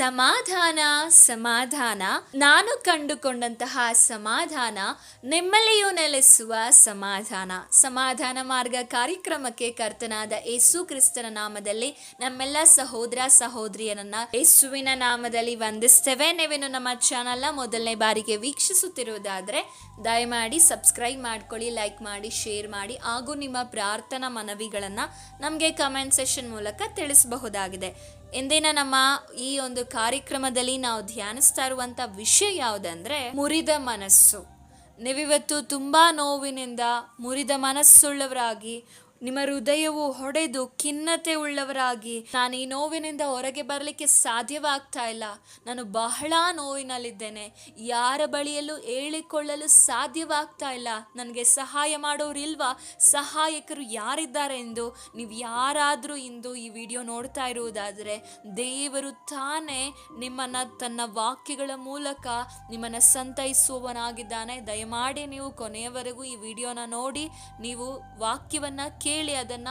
ಸಮಾಧಾನ ಸಮಾಧಾನ. ನಾನು ಕಂಡುಕೊಂಡಂತಹ ಸಮಾಧಾನ ನಿಮ್ಮಲ್ಲಿಯೂ ನೆಲೆಸುವ ಸಮಾಧಾನ. ಸಮಾಧಾನ ಮಾರ್ಗ ಕಾರ್ಯಕ್ರಮಕ್ಕೆ ಕರ್ತನಾದ ಯೇಸು ಕ್ರಿಸ್ತನ ನಾಮದಲ್ಲಿ ನಮ್ಮೆಲ್ಲ ಸಹೋದರ ಸಹೋದರಿಯರನ್ನ ಯೇಸುವಿನ ನಾಮದಲ್ಲಿ ವಂದಿಸ್ತೇವೆ. ನೀವೇನು ನಮ್ಮ ಚಾನಲ್ನ ಮೊದಲನೇ ಬಾರಿಗೆ ವೀಕ್ಷಿಸುತ್ತಿರುವುದಾದ್ರೆ ದಯಮಾಡಿ ಸಬ್ಸ್ಕ್ರೈಬ್ ಮಾಡ್ಕೊಳ್ಳಿ, ಲೈಕ್ ಮಾಡಿ, ಶೇರ್ ಮಾಡಿ ಹಾಗೂ ನಿಮ್ಮ ಪ್ರಾರ್ಥನಾ ಮನವಿಗಳನ್ನ ನಮಗೆ ಕಮೆಂಟ್ ಸೆಷನ್ ಮೂಲಕ ತಿಳಿಸಬಹುದಾಗಿದೆ. ಇಂದಿನ ನಮ್ಮ ಈ ಒಂದು ಕಾರ್ಯಕ್ರಮದಲ್ಲಿ ನಾವು ಧ್ಯಾನಿಸ್ತಾ ಇರುವಂತ ವಿಷಯ ಯಾವುದಂದ್ರೆ ಮುರಿದ ಮನಸ್ಸು. ನೀವಿವತ್ತು ತುಂಬಾ ನೋವಿನಿಂದ ಮುರಿದ ಮನಸ್ಸುಳ್ಳವರಾಗಿ ನಿಮ್ಮ ಹೃದಯವು ಹೊಡೆದು ಖಿನ್ನತೆ ಉಳ್ಳವರಾಗಿ. ನಾನು ಈ ನೋವಿನಿಂದ ಹೊರಗೆ ಬರಲಿಕ್ಕೆ ಸಾಧ್ಯವಾಗ್ತಾ ಇಲ್ಲ. ನಾನು ಬಹಳ ನೋವಿನಲ್ಲಿದ್ದೇನೆ. ಯಾರ ಬಳಿಯಲ್ಲೂ ಹೇಳಿಕೊಳ್ಳಲು ಸಾಧ್ಯವಾಗ್ತಾ ಇಲ್ಲ. ನನಗೆ ಸಹಾಯ ಮಾಡೋರಿಲ್ವಾ? ಸಹಾಯಕರು ಯಾರಿದ್ದಾರೆ ಎಂದು ನೀವು ಯಾರಾದರೂ ಇಂದು ಈ ವಿಡಿಯೋ ನೋಡ್ತಾ ಇರುವುದಾದರೆ, ದೇವರು ತಾನೇ ನಿಮ್ಮನ್ನು ತನ್ನ ವಾಕ್ಯಗಳ ಮೂಲಕ ನಿಮ್ಮನ್ನು ಸಂತೈಸುವವನಾಗಿದ್ದಾನೆ. ದಯಮಾಡಿ ನೀವು ಕೊನೆಯವರೆಗೂ ಈ ವಿಡಿಯೋನ ನೋಡಿ, ನೀವು ವಾಕ್ಯವನ್ನ ಕೇಳಿ ಅದನ್ನ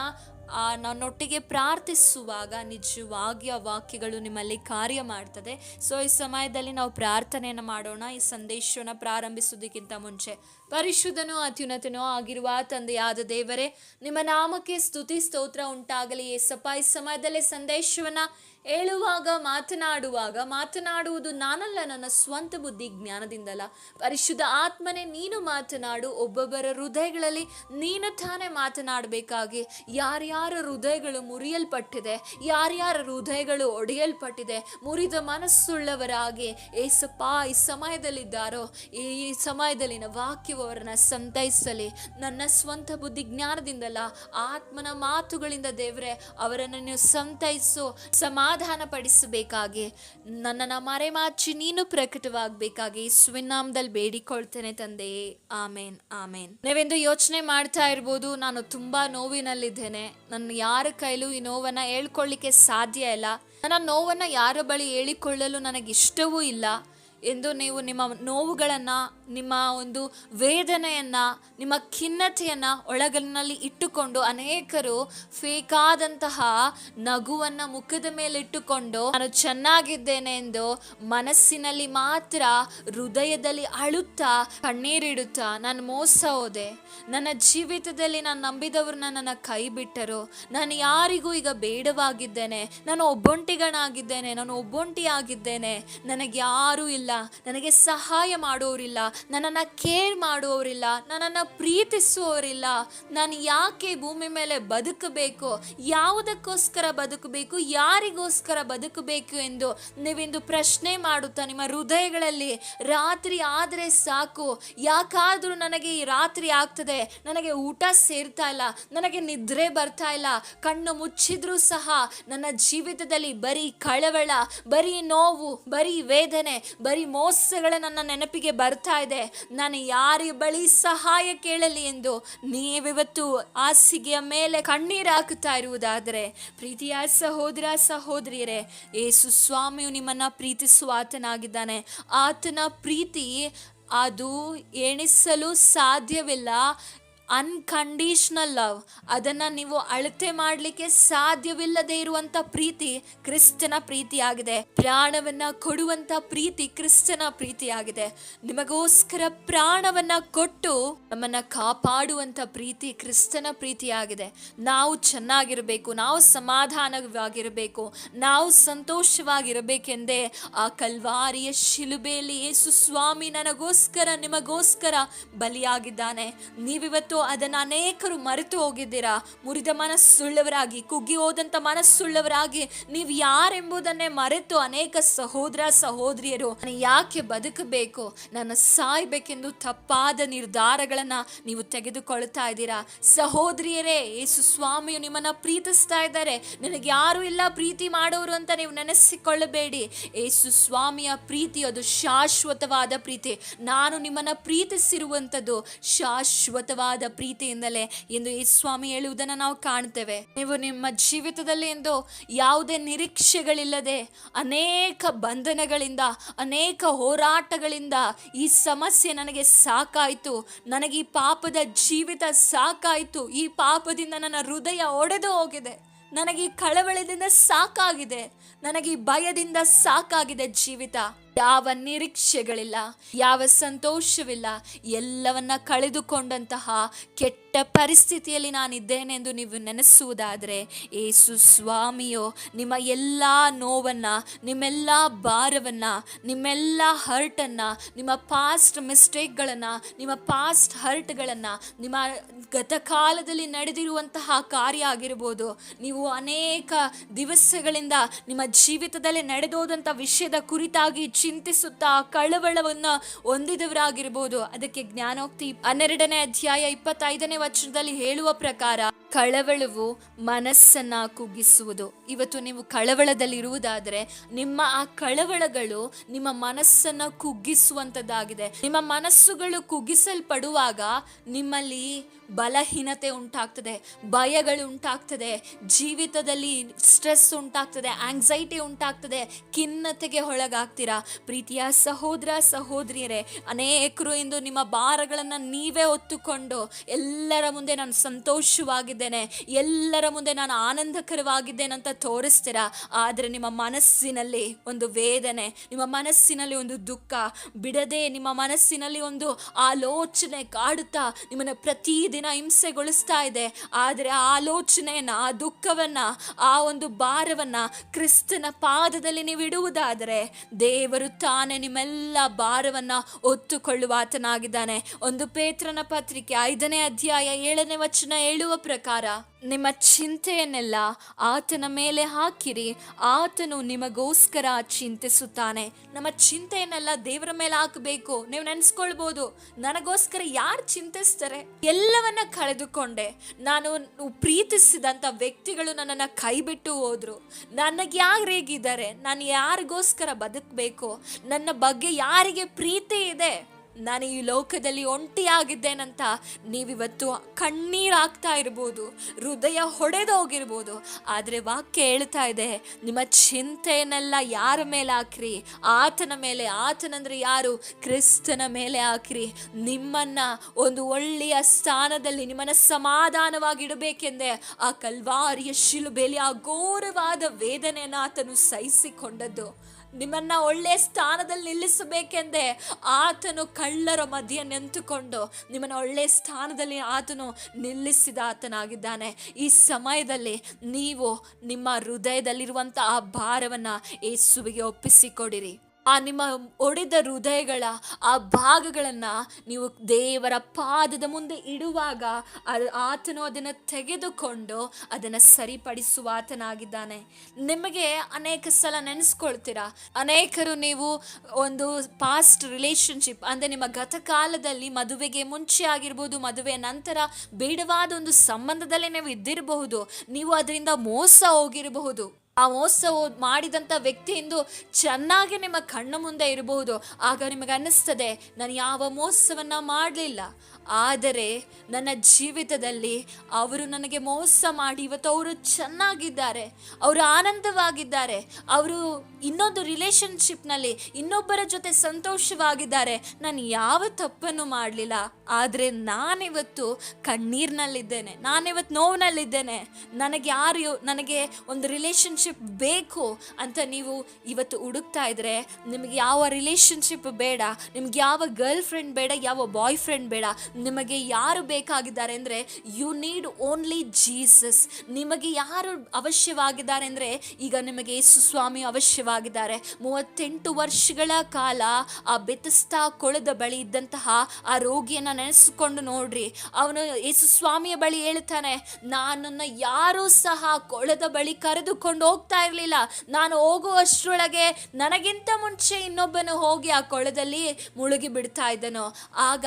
ನನ್ನೊಟ್ಟಿಗೆ ಪ್ರಾರ್ಥಿಸುವಾಗ ನಿಜವಾಗಿ ಆ ವಾಕ್ಯಗಳು ನಿಮ್ಮಲ್ಲಿ ಕಾರ್ಯ ಮಾಡ್ತದೆ. ಸೊ ಈ ಸಮಯದಲ್ಲಿ ನಾವು ಪ್ರಾರ್ಥನೆಯನ್ನು ಮಾಡೋಣ. ಈ ಸಂದೇಶವನ್ನು ಪ್ರಾರಂಭಿಸುವುದಕ್ಕಿಂತ ಮುಂಚೆ. ಪರಿಶುದ್ಧನೂ ಅತ್ಯುನ್ನತನೂ ಆಗಿರುವ ತಂದೆಯಾದ ದೇವರೇ, ನಿಮ್ಮ ನಾಮಕ್ಕೆ ಸ್ತುತಿ, ಸ್ತೋತ್ರ ಉಂಟಾಗಲಿ. ಏಸಪ್ಪ, ಈ ಸಮಯದಲ್ಲಿ ಸಂದೇಶವನ್ನ ಹೇಳುವಾಗ ಮಾತನಾಡುವಾಗ ಮಾತನಾಡುವುದು ನಾನಲ್ಲ ನನ್ನ ಸ್ವಂತ ಬುದ್ಧಿ ಜ್ಞಾನದಿಂದಲ್ಲ. ಪರಿಶುದ್ಧ ಆತ್ಮನೇ ನೀನು ಮಾತನಾಡು, ಒಬ್ಬೊಬ್ಬರ ಹೃದಯಗಳಲ್ಲಿ ನೀನು ತಾನೇ ಮಾತನಾಡಬೇಕಾಗಿ. ಯಾರ್ಯಾರ ಹೃದಯಗಳು ಮುರಿಯಲ್ಪಟ್ಟಿದೆ, ಯಾರ್ಯಾರ ಹೃದಯಗಳು ಒಡೆಯಲ್ಪಟ್ಟಿದೆ, ಮುರಿದ ಮನಸ್ಸುಳ್ಳವರಾಗಿ ಏಸಪ್ಪ ಈ ಸಮಯದಲ್ಲಿದ್ದಾರೋ, ಈ ಸಮಯದಲ್ಲಿನ ವಾಕ್ಯವು ಅವರನ್ನು ಸಂತೈಸಲಿ. ನನ್ನ ಸ್ವಂತ ಬುದ್ಧಿ ಜ್ಞಾನದಿಂದಲ್ಲ, ಆತ್ಮನ ಮಾತುಗಳಿಂದ ದೇವರೇ, ಅವರನ್ನು ಸಂತೈಸು. ಸಮಾಧಾನ ಪಡಿಸಬೇಕಾಗಿ ನನ್ನನ್ನು ಮರೆಮಾಚಿ ನೀನು ಪ್ರಕಟವಾಗಬೇಕಾಗಿ ಸ್ವಿನಾಮದಲ್ಲಿ ಬೇಡಿಕೊಳ್ತೇನೆ ತಂದೆಯೇ ಆಮೇನ್ ಆಮೇನ್. ನೀವೆಂದು ಯೋಚನೆ ಮಾಡ್ತಾ ಇರ್ಬೋದು, ನಾನು ತುಂಬ ನೋವಿನಲ್ಲಿದ್ದೇನೆ. ನನ್ನ ಯಾರ ಕೈಲೂ ಈ ನೋವನ್ನು ಹೇಳ್ಕೊಳ್ಳಿಕ್ಕೆ ಸಾಧ್ಯ ಇಲ್ಲ. ನನ್ನ ನೋವನ್ನು ಯಾರ ಬಳಿ ಹೇಳಿಕೊಳ್ಳಲು ನನಗಿಷ್ಟವೂ ಇಲ್ಲ. ಎಂದು ನೀವು ನಿಮ್ಮ ನೋವುಗಳನ್ನು ನಿಮ್ಮ ಒಂದು ವೇದನೆಯನ್ನು, ನಿಮ್ಮ ಖಿನ್ನತೆಯನ್ನು ಒಳಗಲಿನಲ್ಲಿ ಇಟ್ಟುಕೊಂಡು ಅನೇಕರು ಫೇಕಾದಂತಹ ನಗುವನ್ನು ಮುಖದ ಮೇಲೆ ಇಟ್ಟುಕೊಂಡು, ನಾನು ಚೆನ್ನಾಗಿದ್ದೇನೆ ಎಂದು ಮನಸ್ಸಿನಲ್ಲಿ ಮಾತ್ರ ಹೃದಯದಲ್ಲಿ ಅಳುತ್ತಾ ಕಣ್ಣೀರಿಡುತ್ತಾ ನಾನು ಮೋಸ ಹೋದೆ. ನನ್ನ ಜೀವಿತದಲ್ಲಿ ನಾನು ನಂಬಿದವರು ನನ್ನ ಕೈ ಬಿಟ್ಟರು. ನಾನು ಯಾರಿಗೂ ಈಗ ಬೇಡವಾಗಿದ್ದೇನೆ. ನಾನು ಒಬ್ಬೊಂಟಿಗಳಾಗಿದ್ದೇನೆ ನಾನು ಒಬ್ಬೊಂಟಿಯಾಗಿದ್ದೇನೆ. ನನಗೆ ಯಾರೂ ಇಲ್ಲ. ನನಗೆ ಸಹಾಯ ಮಾಡೋರಿಲ್ಲ ನನ್ನನ್ನು ಕೇರ್ ಮಾಡುವವರಿಲ್ಲ, ನನ್ನನ್ನು ಪ್ರೀತಿಸುವವರಿಲ್ಲ. ನಾನು ಯಾಕೆ ಭೂಮಿ ಮೇಲೆ ಬದುಕಬೇಕು? ಯಾವುದಕ್ಕೋಸ್ಕರ ಬದುಕಬೇಕು? ಯಾರಿಗೋಸ್ಕರ ಬದುಕಬೇಕು ಎಂದು ನೀವಿಂದು ಪ್ರಶ್ನೆ ಮಾಡುತ್ತಾ ನಿಮ್ಮ ಹೃದಯಗಳಲ್ಲಿ, ರಾತ್ರಿ ಆದರೆ ಸಾಕು. ಯಾಕಾದರೂ ನನಗೆ ಈ ರಾತ್ರಿ ಆಗ್ತದೆ. ನನಗೆ ಊಟ ಸೇರ್ತಾ ಇಲ್ಲ. ನನಗೆ ನಿದ್ರೆ ಬರ್ತಾ ಇಲ್ಲ. ಕಣ್ಣು ಮುಚ್ಚಿದ್ರೂ ಸಹ ನನ್ನ ಜೀವಿತದಲ್ಲಿ ಬರೀ ಕಳವಳ, ಬರೀ ನೋವು, ಬರೀ ವೇದನೆ, ಬರೀ ಮೋಸಗಳ ನನ್ನ ನೆನಪಿಗೆ ಬರ್ತಾ ನಾನು ಯಾರ ಬಳಿ ಸಹಾಯ ಕೇಳಲಿ ಎಂದು ನೀವಿವತ್ತು ಹಾಸಿಗೆಯ ಮೇಲೆ ಕಣ್ಣೀರು ಹಾಕುತ್ತಾ ಇರುವುದಾದರೆ, ಪ್ರೀತಿಯ ಸಹೋದರ ಸಹೋದರಿಯರೇ ಏಸು ಸ್ವಾಮಿಯು ನಿಮ್ಮನ್ನ ಪ್ರೀತಿಸುವ ಆತನಾಗಿದ್ದಾನೆ. ಆತನ ಪ್ರೀತಿ ಅದು ಎಣಿಸಲು ಸಾಧ್ಯವಿಲ್ಲ. ಅನ್ಕಂಡೀಷ್ನಲ್ ಲವ್ ಅದನ್ನು ನೀವು ಅಳತೆ ಮಾಡಲಿಕ್ಕೆ ಸಾಧ್ಯವಿಲ್ಲದೆ ಇರುವಂಥ ಪ್ರೀತಿ ಕ್ರಿಸ್ತನ ಪ್ರೀತಿಯಾಗಿದೆ. ಪ್ರಾಣವನ್ನು ಕೊಡುವಂಥ ಪ್ರೀತಿ ಕ್ರಿಸ್ತನ ಪ್ರೀತಿಯಾಗಿದೆ. ನಿಮಗೋಸ್ಕರ ಪ್ರಾಣವನ್ನು ಕೊಟ್ಟು ನಮ್ಮನ್ನು ಕಾಪಾಡುವಂಥ ಪ್ರೀತಿ ಕ್ರಿಸ್ತನ ಪ್ರೀತಿಯಾಗಿದೆ. ನಾವು ಚೆನ್ನಾಗಿರಬೇಕು, ನಾವು ಸಮಾಧಾನವಾಗಿರಬೇಕು, ನಾವು ಸಂತೋಷವಾಗಿರಬೇಕೆಂದೇ ಆ ಕಲ್ವಾರಿಯ ಶಿಲುಬೆಯಲ್ಲಿ ಯೇಸು ಸ್ವಾಮಿ ನನಗೋಸ್ಕರ, ನಿಮಗೋಸ್ಕರ ಬಲಿಯಾಗಿದ್ದಾನೆ. ನೀವಿವತ್ತು ಅದನ್ನು ಅನೇಕರು ಮರೆತು ಹೋಗಿದ್ದೀರಾ? ಮುರಿದ ಮನಸ್ಸುಳ್ಳವರಾಗಿ, ಕುಗ್ಗಿ ಹೋದಂಥ ಮನಸ್ಸುಳ್ಳವರಾಗಿ ನೀವು ಯಾರೆಂಬುದನ್ನೇ ಮರೆತು ಅನೇಕ ಸಹೋದರ ಸಹೋದರಿಯರು ನಾನು ಯಾಕೆ ಬದುಕಬೇಕು? ನಾನು ಸಾಯ್ಬೇಕೆಂದು ತಪ್ಪಾದ ನಿರ್ಧಾರಗಳನ್ನು ನೀವು ತೆಗೆದುಕೊಳ್ತಾ ಇದ್ದೀರಾ? ಸಹೋದರಿಯರೇ, ಯೇಸು ಸ್ವಾಮಿಯು ನಿಮ್ಮನ್ನ ಪ್ರೀತಿಸ್ತಾ ಇದ್ದಾರೆ. ನನಗೆ ಯಾರು ಇಲ್ಲ, ಪ್ರೀತಿ ಮಾಡೋರು ಅಂತ ನೀವು ನೆನೆಸಿಕೊಳ್ಳಬೇಡಿ. ಯೇಸು ಸ್ವಾಮಿಯ ಪ್ರೀತಿ ಅದು ಶಾಶ್ವತವಾದ ಪ್ರೀತಿ. ನಾನು ನಿಮ್ಮನ್ನ ಪ್ರೀತಿಸಿರುವಂಥದ್ದು ಶಾಶ್ವತವಾದ ಪ್ರೀತಿಯಿಂದಲೇ ಎಂದು ಈ ಸ್ವಾಮಿ ಹೇಳುವುದನ್ನು ನಾವು ಕಾಣ್ತೇವೆ ನೀವು ನಿಮ್ಮ ಜೀವಿತದಲ್ಲಿ ಎಂದು ಯಾವುದೇ ನಿರೀಕ್ಷೆಗಳಿಲ್ಲದೆ ಅನೇಕ ಬಂಧನಗಳಿಂದ, ಅನೇಕ ಹೋರಾಟಗಳಿಂದ ಈ ಸಮಸ್ಯೆ ನನಗೆ ಸಾಕಾಯಿತು. ನನಗೆ ಈ ಪಾಪದ ಜೀವಿತ ಸಾಕಾಯಿತು. ಈ ಪಾಪದಿಂದ ನನ್ನ ಹೃದಯ ಒಡೆದು ಹೋಗಿದೆ. ನನಗೆ ಈ ಕಳವಳದಿಂದ ಸಾಕಾಗಿದೆ. ನನಗೆ ಈ ಭಯದಿಂದ ಸಾಕಾಗಿದೆ ಜೀವಿತ. ಯಾವ ನಿರೀಕ್ಷೆಗಳಿಲ್ಲ ಯಾವ ಸಂತೋಷವಿಲ್ಲ ಎಲ್ಲವನ್ನ ಕಳೆದುಕೊಂಡಂತಹ ಕೆಟ್ಟ ಪರಿಸ್ಥಿತಿಯಲ್ಲಿ ನಾನಿದ್ದೇನೆ ಎಂದು ನೀವು ನೆನೆಸುವುದಾದರೆ, ಏಸು ಸ್ವಾಮಿಯೋ, ನಿಮ್ಮ ಎಲ್ಲ ನೋವನ್ನು, ನಿಮ್ಮೆಲ್ಲ ಭಾರವನ್ನು, ನಿಮ್ಮೆಲ್ಲ ಹರ್ಟನ್ನು ನಿಮ್ಮ ಪಾಸ್ಟ್ ಮಿಸ್ಟೇಕ್ಗಳನ್ನು ನಿಮ್ಮ ಪಾಸ್ಟ್ ಹರ್ಟ್ಗಳನ್ನು ನಿಮ್ಮ ಗತಕಾಲದಲ್ಲಿ ನಡೆದಿರುವಂತಹ ಕಾರ್ಯ ಆಗಿರ್ಬೋದು, ನೀವು ಅನೇಕ ದಿವಸಗಳಿಂದ ನಿಮ್ಮ ಜೀವಿತದಲ್ಲಿ ನಡೆದೋದಂಥ ವಿಷಯದ ಕುರಿತಾಗಿ ಚಿಂತಿಸುತ್ತಾ ಕಳವಳವನ್ನು ಹೊಂದಿದವರಾಗಿರ್ಬೋದು. ಅದಕ್ಕೆ ಜ್ಞಾನೋಕ್ತಿ ಹನ್ನೆರಡನೇ ಅಧ್ಯಾಯ ಇಪ್ಪತ್ತೈದನೇ ವಚನದಲ್ಲಿ ಹೇಳುವ ಪ್ರಕಾರ ಕಳವಳವು ಮನಸ್ಸನ್ನ ಕುಗ್ಗಿಸುವುದು. ಇವತ್ತು ನೀವು ಕಳವಳದಲ್ಲಿರುವುದಾದರೆ ನಿಮ್ಮ ಆ ಕಳವಳಗಳು ನಿಮ್ಮ ಮನಸ್ಸನ್ನ ಕುಗ್ಗಿಸುವಂಥದ್ದಾಗಿದೆ. ನಿಮ್ಮ ಮನಸ್ಸುಗಳು ಕುಗ್ಗಿಸಲ್ಪಡುವಾಗ ನಿಮ್ಮಲ್ಲಿ ಬಲಹೀನತೆ ಉಂಟಾಗ್ತದೆ, ಭಯಗಳು ಉಂಟಾಗ್ತದೆ, ಜೀವಿತದಲ್ಲಿ ಸ್ಟ್ರೆಸ್ ಉಂಟಾಗ್ತದೆ ಆಂಗ್ಸೈಟಿ ಉಂಟಾಗ್ತದೆ, ಖಿನ್ನತೆಗೆ ಒಳಗಾಗ್ತೀರಾ? ಪ್ರೀತಿಯ ಸಹೋದರ, ಸಹೋದರಿಯರೇ, ಅನೇಕರು ಇಂದು ನಿಮ್ಮ ಭಾರಗಳನ್ನು ನೀವೇ ಹೊತ್ತುಕೊಂಡು ಎಲ್ಲರ ಮುಂದೆ ನಾನು ಸಂತೋಷವಾಗಿದ್ದೇನೆ ಎಲ್ಲರ ಮುಂದೆ ನಾನು ಆನಂದಕರವಾಗಿದ್ದೇನೆ ಅಂತ ತೋರಿಸ್ತೀರಾ? ಆದರೆ ನಿಮ್ಮ ಮನಸ್ಸಿನಲ್ಲಿ ಒಂದು ವೇದನೆ, ನಿಮ್ಮ ಮನಸ್ಸಿನಲ್ಲಿ ಒಂದು ದುಃಖ ಬಿಡದೆ ನಿಮ್ಮ ಮನಸ್ಸಿನಲ್ಲಿ ಒಂದು ಆಲೋಚನೆ ಕಾಡುತ್ತಾ ನಿಮ್ಮನ್ನು ಪ್ರತಿದಿನ ಹಿಂಸೆಗೊಳಿಸ್ತಾ ಇದೆ. ಆದರೆ ಆ ಆಲೋಚನೆಯನ್ನು, ಆ ದುಃಖವನ್ನ, ಆ ಒಂದು ಭಾರವನ್ನ ಕ್ರಿಸ್ತನ ಪಾದದಲ್ಲಿ ನೀವು ಇಡುವುದಾದರೆ ದೇವರು ತಾನೇ ನಿಮ್ಮೆಲ್ಲ ಭಾರವನ್ನ ಹೊತ್ತುಕೊಳ್ಳುವ ಆತನಾಗಿದ್ದಾನೆ. ಒಂದು ಪೇತ್ರನ ಪತ್ರಿಕೆ ಐದನೇ ಅಧ್ಯಾಯ ಏಳನೇ ವಚನ ಹೇಳುವ ಪ್ರಕಾರ ನಿಮ್ಮ ಚಿಂತೆಯನ್ನೆಲ್ಲ ಆತನ ಮೇಲೆ ಹಾಕಿರಿ. ಆತನು ನಿಮಗೋಸ್ಕರ ಚಿಂತಿಸುತ್ತಾನೆ. ನಮ್ಮ ಚಿಂತೆಯನ್ನೆಲ್ಲ ದೇವರ ಮೇಲೆ ಹಾಕಬೇಕು. ನೀವು ನೆನೆಸ್ಕೊಳ್ಬೋದು. ನನಗೋಸ್ಕರ ಯಾರು ಚಿಂತಿಸ್ತಾರೆ? ಎಲ್ಲವನ್ನ ಕಳೆದುಕೊಂಡೆ. ನಾನು ಪ್ರೀತಿಸಿದಂಥ ವ್ಯಕ್ತಿಗಳು ನನ್ನನ್ನು ಕೈಬಿಟ್ಟು ಹೋದ್ರು. ನನಗೆ ಯಾರು ಹೇಗಿದ್ದಾರೆ? ನಾನು ಯಾರಿಗೋಸ್ಕರ ಬದುಕಬೇಕು? ನನ್ನ ಬಗ್ಗೆ ಯಾರಿಗೆ ಪ್ರೀತಿ ಇದೆ? ನಾನು ಈ ಲೋಕದಲ್ಲಿ ಒಂಟಿಯಾಗಿದ್ದೇನಂತ ನೀವಿವತ್ತು ಕಣ್ಣೀರಾಗ್ತಾ ಇರ್ಬೋದು, ಹೃದಯ ಹೊಡೆದೋಗಿರ್ಬೋದು. ಆದರೆ ವಾಕ್ಯ ಹೇಳ್ತಾ ಇದೆ, ನಿಮ್ಮ ಚಿಂತೆಯನ್ನೆಲ್ಲ ಯಾರ ಮೇಲೆ ಹಾಕ್ರಿ? ಆತನ ಮೇಲೆ, ಆತನಂದ್ರೆ ಯಾರು? ಕ್ರಿಸ್ತನ ಮೇಲೆ ಹಾಕ್ರಿ. ನಿಮ್ಮನ್ನ ಒಂದು ಒಳ್ಳೆಯ ಸ್ಥಾನದಲ್ಲಿ ನಿಮ್ಮನ್ನ ಸಮಾಧಾನವಾಗಿಡಬೇಕೆಂದೇ ಆ ಕಲ್ವಾರಿಯ ಶಿಲುಬೆಲಿ ಆ ಘೋರವಾದ ವೇದನೆಯನ್ನು ಆತನು ಸಹಿಸಿಕೊಂಡದ್ದು. ನಿಮ್ಮನ್ನ ಒಳ್ಳೆಯ ಸ್ಥಾನದಲ್ಲಿ ನಿಲ್ಲಿಸಬೇಕೆಂದೇ ಆತನು ಕಳ್ಳರ ಮಧ್ಯೆ ನಿಂತುಕೊಂಡು ನಿಮ್ಮನ್ನ ಒಳ್ಳೆಯ ಸ್ಥಾನದಲ್ಲಿ ಆತನು ನಿಲ್ಲಿಸಿದ ಆತನಾಗಿದ್ದಾನೆ ಈ ಸಮಯದಲ್ಲಿ ನೀವು ನಿಮ್ಮ ಹೃದಯದಲ್ಲಿರುವಂಥ ಆ ಭಾರವನ್ನು ಯೇಸುವಿಗೆ ಒಪ್ಪಿಸಿಕೊಡಿರಿ. ಆ ನಿಮ್ಮ ಒಡೆದ ಹೃದಯಗಳ ಆ ಭಾಗಗಳನ್ನು ನೀವು ದೇವರ ಪಾದದ ಮುಂದೆ ಇಡುವಾಗ ಆತನು ಅದನ್ನು ತೆಗೆದುಕೊಂಡು ಅದನ್ನು ಸರಿಪಡಿಸುವ ಆತನಾಗಿದ್ದಾನೆ. ನಿಮಗೆ ಅನೇಕ ಸಲ ನೆನೆಸ್ಕೊಳ್ತೀರಾ? ಅನೇಕರು ನೀವು ಒಂದು ಪಾಸ್ಟ್ ರಿಲೇಶನ್ಶಿಪ್ ಅಂದರೆ ನಿಮ್ಮ ಗತಕಾಲದಲ್ಲಿ ಮದುವೆಗೆ ಮುಂಚೆ ಆಗಿರ್ಬೋದು, ಮದುವೆ ನಂತರ ಬೇಡವಾದ ಒಂದು ಸಂಬಂಧದಲ್ಲಿ ನೀವು ಇದ್ದಿರಬಹುದು, ನೀವು ಅದರಿಂದ ಮೋಸ ಹೋಗಿರಬಹುದು. ಆ ಮೋಸ ಮಾಡಿದಂಥ ಮಾಡಿದಂಥ ವ್ಯಕ್ತಿಯಿಂದ ಚೆನ್ನಾಗಿ ನಿಮ್ಮ ಕಣ್ಣ ಮುಂದೆ ಇರಬಹುದು. ಆಗ ನಿಮಗೆ ಅನ್ನಿಸ್ತದೆ, ನಾನು ಯಾವ ಮೋಸವನ್ನು ಮಾಡಲಿಲ್ಲ. ಆದರೆ ನನ್ನ ಜೀವಿತದಲ್ಲಿ ಅವರು ನನಗೆ ಮೋಸ ಮಾಡಿ ಇವತ್ತು ಅವರು ಚೆನ್ನಾಗಿದ್ದಾರೆ, ಅವರು ಆನಂದವಾಗಿದ್ದಾರೆ, ಅವರು ಇನ್ನೊಂದು ರಿಲೇಷನ್ಶಿಪ್ನಲ್ಲಿ ಇನ್ನೊಬ್ಬರ ಜೊತೆ ಸಂತೋಷವಾಗಿದ್ದಾರೆ. ನಾನು ಯಾವ ತಪ್ಪನ್ನು ಮಾಡಲಿಲ್ಲ, ಆದರೆ ನಾನಿವತ್ತು ಕಣ್ಣೀರಿನಲ್ಲಿದ್ದೇನೆ, ನಾನಿವತ್ತು ನೋವಿನಲ್ಲಿದ್ದೇನೆ. ನನಗೆ ಯಾರು, ನನಗೆ ಒಂದು ರಿಲೇಶನ್ಶಿಪ್ ಬೇಕು ಅಂತ ನೀವು ಇವತ್ತು ಹುಡುಕ್ತಾ ಇದ್ರೆ, ನಿಮಗೆ ಯಾವ ರಿಲೇಶನ್ಶಿಪ್ ಬೇಡ, ನಿಮ್ಗೆ ಯಾವ ಗರ್ಲ್ ಫ್ರೆಂಡ್ ಬೇಡ, ಯಾವ ಬಾಯ್ ಫ್ರೆಂಡ್ ಬೇಡ, ನಿಮಗೆ ಯಾರು ಬೇಕಾಗಿದ್ದಾರೆ ಅಂದರೆ ಯು ನೀಡ್ ಓನ್ಲಿ ಜೀಸಸ್ ನಿಮಗೆ ಯಾರು ಅವಶ್ಯವಾಗಿದ್ದಾರೆ ಅಂದರೆ, ಈಗ ನಿಮಗೆ ಯೇಸು ಸ್ವಾಮಿ ಅವಶ್ಯವಾಗಿದ್ದಾರೆ. ಮೂವತ್ತೆಂಟು ವರ್ಷಗಳ ಕಾಲ ಆ ಬೆತಸ್ತಾ ಕೊಳದ ಬಳಿ ಇದ್ದಂತಹ ಆ ರೋಗಿಯನ್ನು ನೆನೆಸಿಕೊಂಡು ನೋಡ್ರಿ. ಅವನು ಯೇಸು ಸ್ವಾಮಿಯ ಬಳಿ ಹೇಳ್ತಾನೆ ನನ್ನನ್ನು ಯಾರೂ ಸಹ ಕೊಳದ ಬಳಿ ಕರೆದುಕೊಂಡು ಹೋಗ್ತಾ ಇರಲಿಲ್ಲ. ನಾನು ಹೋಗುವಷ್ಟರೊಳಗೆ ನನಗಿಂತ ಮುಂಚೆ ಇನ್ನೊಬ್ಬನು ಹೋಗಿ ಆ ಕೊಳದಲ್ಲಿ ಮುಳುಗಿ ಬಿಡ್ತಾ ಇದ್ದನು. ಆಗ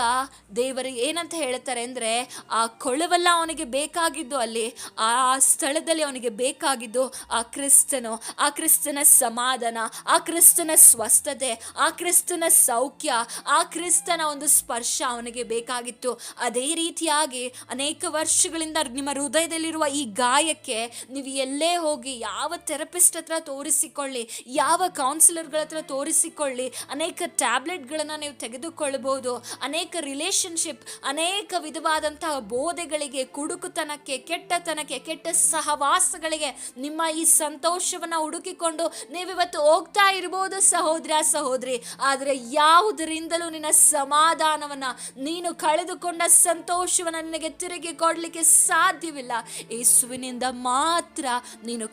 ದೇವರು ಏನಂತ ಹೇಳ್ತಾರೆ ಅಂದರೆ, ಆ ಕೊಳವೆಲ್ಲ ಅವನಿಗೆ ಬೇಕಾಗಿದ್ದು ಅಲ್ಲಿ, ಆ ಸ್ಥಳದಲ್ಲಿ ಅವನಿಗೆ ಬೇಕಾಗಿದ್ದು ಆ ಕ್ರಿಸ್ತನು. ಆ ಕ್ರಿಸ್ತನ ಸಮಾಧಾನ, ಆ ಕ್ರಿಸ್ತನ ಸ್ವಸ್ಥತೆ, ಆ ಕ್ರಿಸ್ತನ ಸೌಖ್ಯ, ಆ ಕ್ರಿಸ್ತನ ಒಂದು ಸ್ಪರ್ಶ ಅವನಿಗೆ ಬೇಕಾಗಿತ್ತು. ಅದೇ ರೀತಿಯಾಗಿ ಅನೇಕ ವರ್ಷಗಳಿಂದ ನಿಮ್ಮ ಹೃದಯದಲ್ಲಿರುವ ಈ ಗಾಯಕ್ಕೆ ನೀವು ಎಲ್ಲೇ ಹೋಗಿ ಯಾವ ಥೆರಪಿಸ್ಟ್ ಹತ್ರ ತೋರಿಸಿಕೊಳ್ಳಿ, ಯಾವ ಕೌನ್ಸಿಲರ್ಗಳ ಹತ್ರ ತೋರಿಸಿಕೊಳ್ಳಿ, ಅನೇಕ ಟ್ಯಾಬ್ಲೆಟ್ಗಳನ್ನು ನೀವು ತೆಗೆದುಕೊಳ್ಳಬಹುದು ಅನೇಕ ರಿಲೇಶನ್ಶಿಪ್ ಅನೇಕ ವಿಧವಾದಂತಹ ಬೋಧೆಗಳಿಗೆ, ಕುಡುಕುತನಕ್ಕೆ, ಕೆಟ್ಟತನಕ್ಕೆ, ಕೆಟ್ಟ ಸಹವಾಸಗಳಿಗೆ ನಿಮ್ಮ ಈ ಸಂತೋಷವನ್ನು ಹುಡುಕಿಕೊಂಡು ನೀವಿವತ್ತು ಹೋಗ್ತಾ ಇರ್ಬೋದು ಸಹೋದರ, ಸಹೋದರಿ. ಆದರೆ ಯಾವುದರಿಂದಲೂ ನಿನ್ನ ಸಮಾಧಾನವನ್ನ, ನೀನು ಕಳೆದುಕೊಂಡ ಸಂತೋಷವನ್ನ ನಿನಗೆ ತಿರುಗಿ ಕೊಡಲಿಕ್ಕೆ ಸಾಧ್ಯವಿಲ್ಲ. ಯೇಸುವಿನಿಂದ ಮಾತ್ರ ನೀನು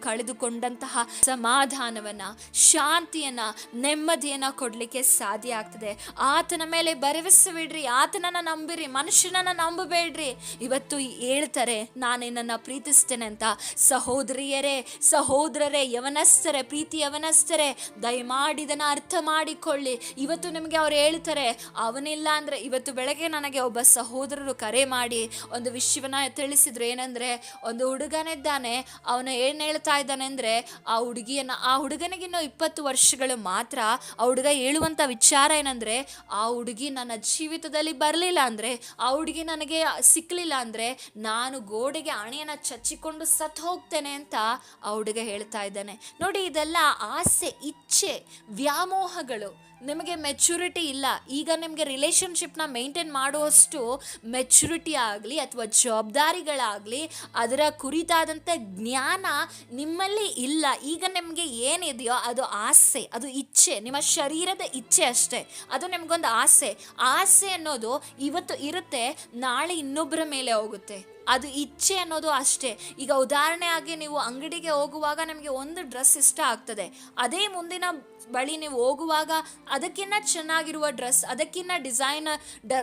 ಕಳೆದುಕೊಂಡಂತಹ ಸಮಾಧಾನವನ್ನ, ಶಾಂತಿಯನ್ನ, ನೆಮ್ಮದಿಯನ್ನ ಕೊಡಲಿಕ್ಕೆ ಸಾಧ್ಯ ಆಗ್ತದೆ. ಆತನ ಮೇಲೆ ಭರವಸೆವಿಡ್ರಿ, ಆತನನ್ನ ನಂಬಿರಿ, ಮನುಷ್ಯನನ್ನ ನಂಬಬೇಡ್ರಿ. ಇವತ್ತು ಹೇಳ್ತಾರೆ, ನಾನು ನಿನ್ನನ್ನು ಪ್ರೀತಿಸ್ತೇನೆ ಅಂತ. ಸಹೋದರಿಯರೇ, ಸಹೋದರರೇ, ಯವನಸ್ಥರೇ, ಪ್ರೀತಿ ಯವನಸ್ಥರೇ ದಯಮಾಡಿ ಇದನ್ನ ಅರ್ಥ ಮಾಡಿಕೊಳ್ಳಿ. ಇವತ್ತು ನಿಮಗೆ ಅವ್ರು ಹೇಳ್ತಾರೆ, ಅವನಿಲ್ಲ ಅಂದ್ರೆ ಇವತ್ತು ಬೆಳಗ್ಗೆ ನನಗೆ ಒಬ್ಬ ಸಹೋದರರು ಕರೆ ಮಾಡಿ, ಒಂದು ವಿಷಯವನ್ನ ತಿಳಿಸಿದ್ರು. ಏನಂದ್ರೆ, ಒಂದು ಹುಡುಗನಿದ್ದಾನೆ, ಅವನು ಏನ್ ಹೇಳ್ತಾ ಇದ್ದಾನೆ ಅಂದ್ರೆ ಆ ಹುಡುಗಿಯನ್ನ, ಆ ಹುಡುಗನಿಗಿನ್ನೂ ಇಪ್ಪತ್ತು ವರ್ಷಗಳು ಮಾತ್ರ, ಆ ಹುಡುಗ ಹೇಳುವಂಥ ವಿಚಾರ ಏನಂದ್ರೆ, ಆ ಹುಡುಗಿ ನನ್ನ ಜೀವಿತದಲ್ಲಿ ಬರಲಿಲ್ಲ ಅಂದ್ರೆ, ಆ ಹುಡುಗಿ ನನಗೆ ಸಿಕ್ಕಲಿಲ್ಲ ಅಂದ್ರೆ, ನಾನು ಗೋಡೆಗೆ ಹಣೆಯನ್ನು ಚಚ್ಚಿಕೊಂಡು ಸತ್ ಹೋಗ್ತೇನೆ ಅಂತ ಆ ಹುಡುಗ ಹೇಳ್ತಾ ಇದ್ದಾನೆ. ನೋಡಿ, ಇದೆಲ್ಲ ಆಸೆ, ಇಚ್ಛೆ, ವ್ಯಾಮೋಹಗಳು. ನಿಮಗೆ ಮೆಚುರಿಟಿ ಇಲ್ಲ. ಈಗ ನಿಮಗೆ ರಿಲೇಷನ್ಶಿಪ್ನ ಮೇಂಟೈನ್ ಮಾಡುವಷ್ಟು ಮೆಚುರಿಟಿ ಆಗಲಿ ಅಥವಾ ಜವಾಬ್ದಾರಿಗಳಾಗಲಿ ಅದರ ಕುರಿತಾದಂಥ ಜ್ಞಾನ ನಿಮ್ಮಲ್ಲಿ ಇಲ್ಲ. ಈಗ ನಿಮಗೆ ಏನಿದೆಯೋ ಅದು ಆಸೆ, ಅದು ಇಚ್ಛೆ, ನಿಮ್ಮ ಶರೀರದ ಇಚ್ಛೆ ಅಷ್ಟೇ. ಅದು ನಿಮಗೊಂದು ಆಸೆ. ಆಸೆ ಅನ್ನೋದು ಇವತ್ತು ಇರುತ್ತೆ, ನಾಳೆ ಇನ್ನೊಬ್ಬರ ಮೇಲೆ ಹೋಗುತ್ತೆ. ಅದು ಇಚ್ಛೆ ಅನ್ನೋದು ಅಷ್ಟೇ. ಈಗ ಉದಾಹರಣೆಯಾಗಿ ನೀವು ಅಂಗಡಿಗೆ ಹೋಗುವಾಗ ನಿಮಗೆ ಒಂದು ಡ್ರೆಸ್ ಇಷ್ಟ ಆಗ್ತದೆ. ಅದೇ ಮುಂದಿನ ಬಳಿ ನೀವು ಹೋಗುವಾಗ ಅದಕ್ಕಿಂತ ಚೆನ್ನಾಗಿರುವ ಡ್ರೆಸ್ ಅದಕ್ಕಿಂತ ಡಿಸೈನ್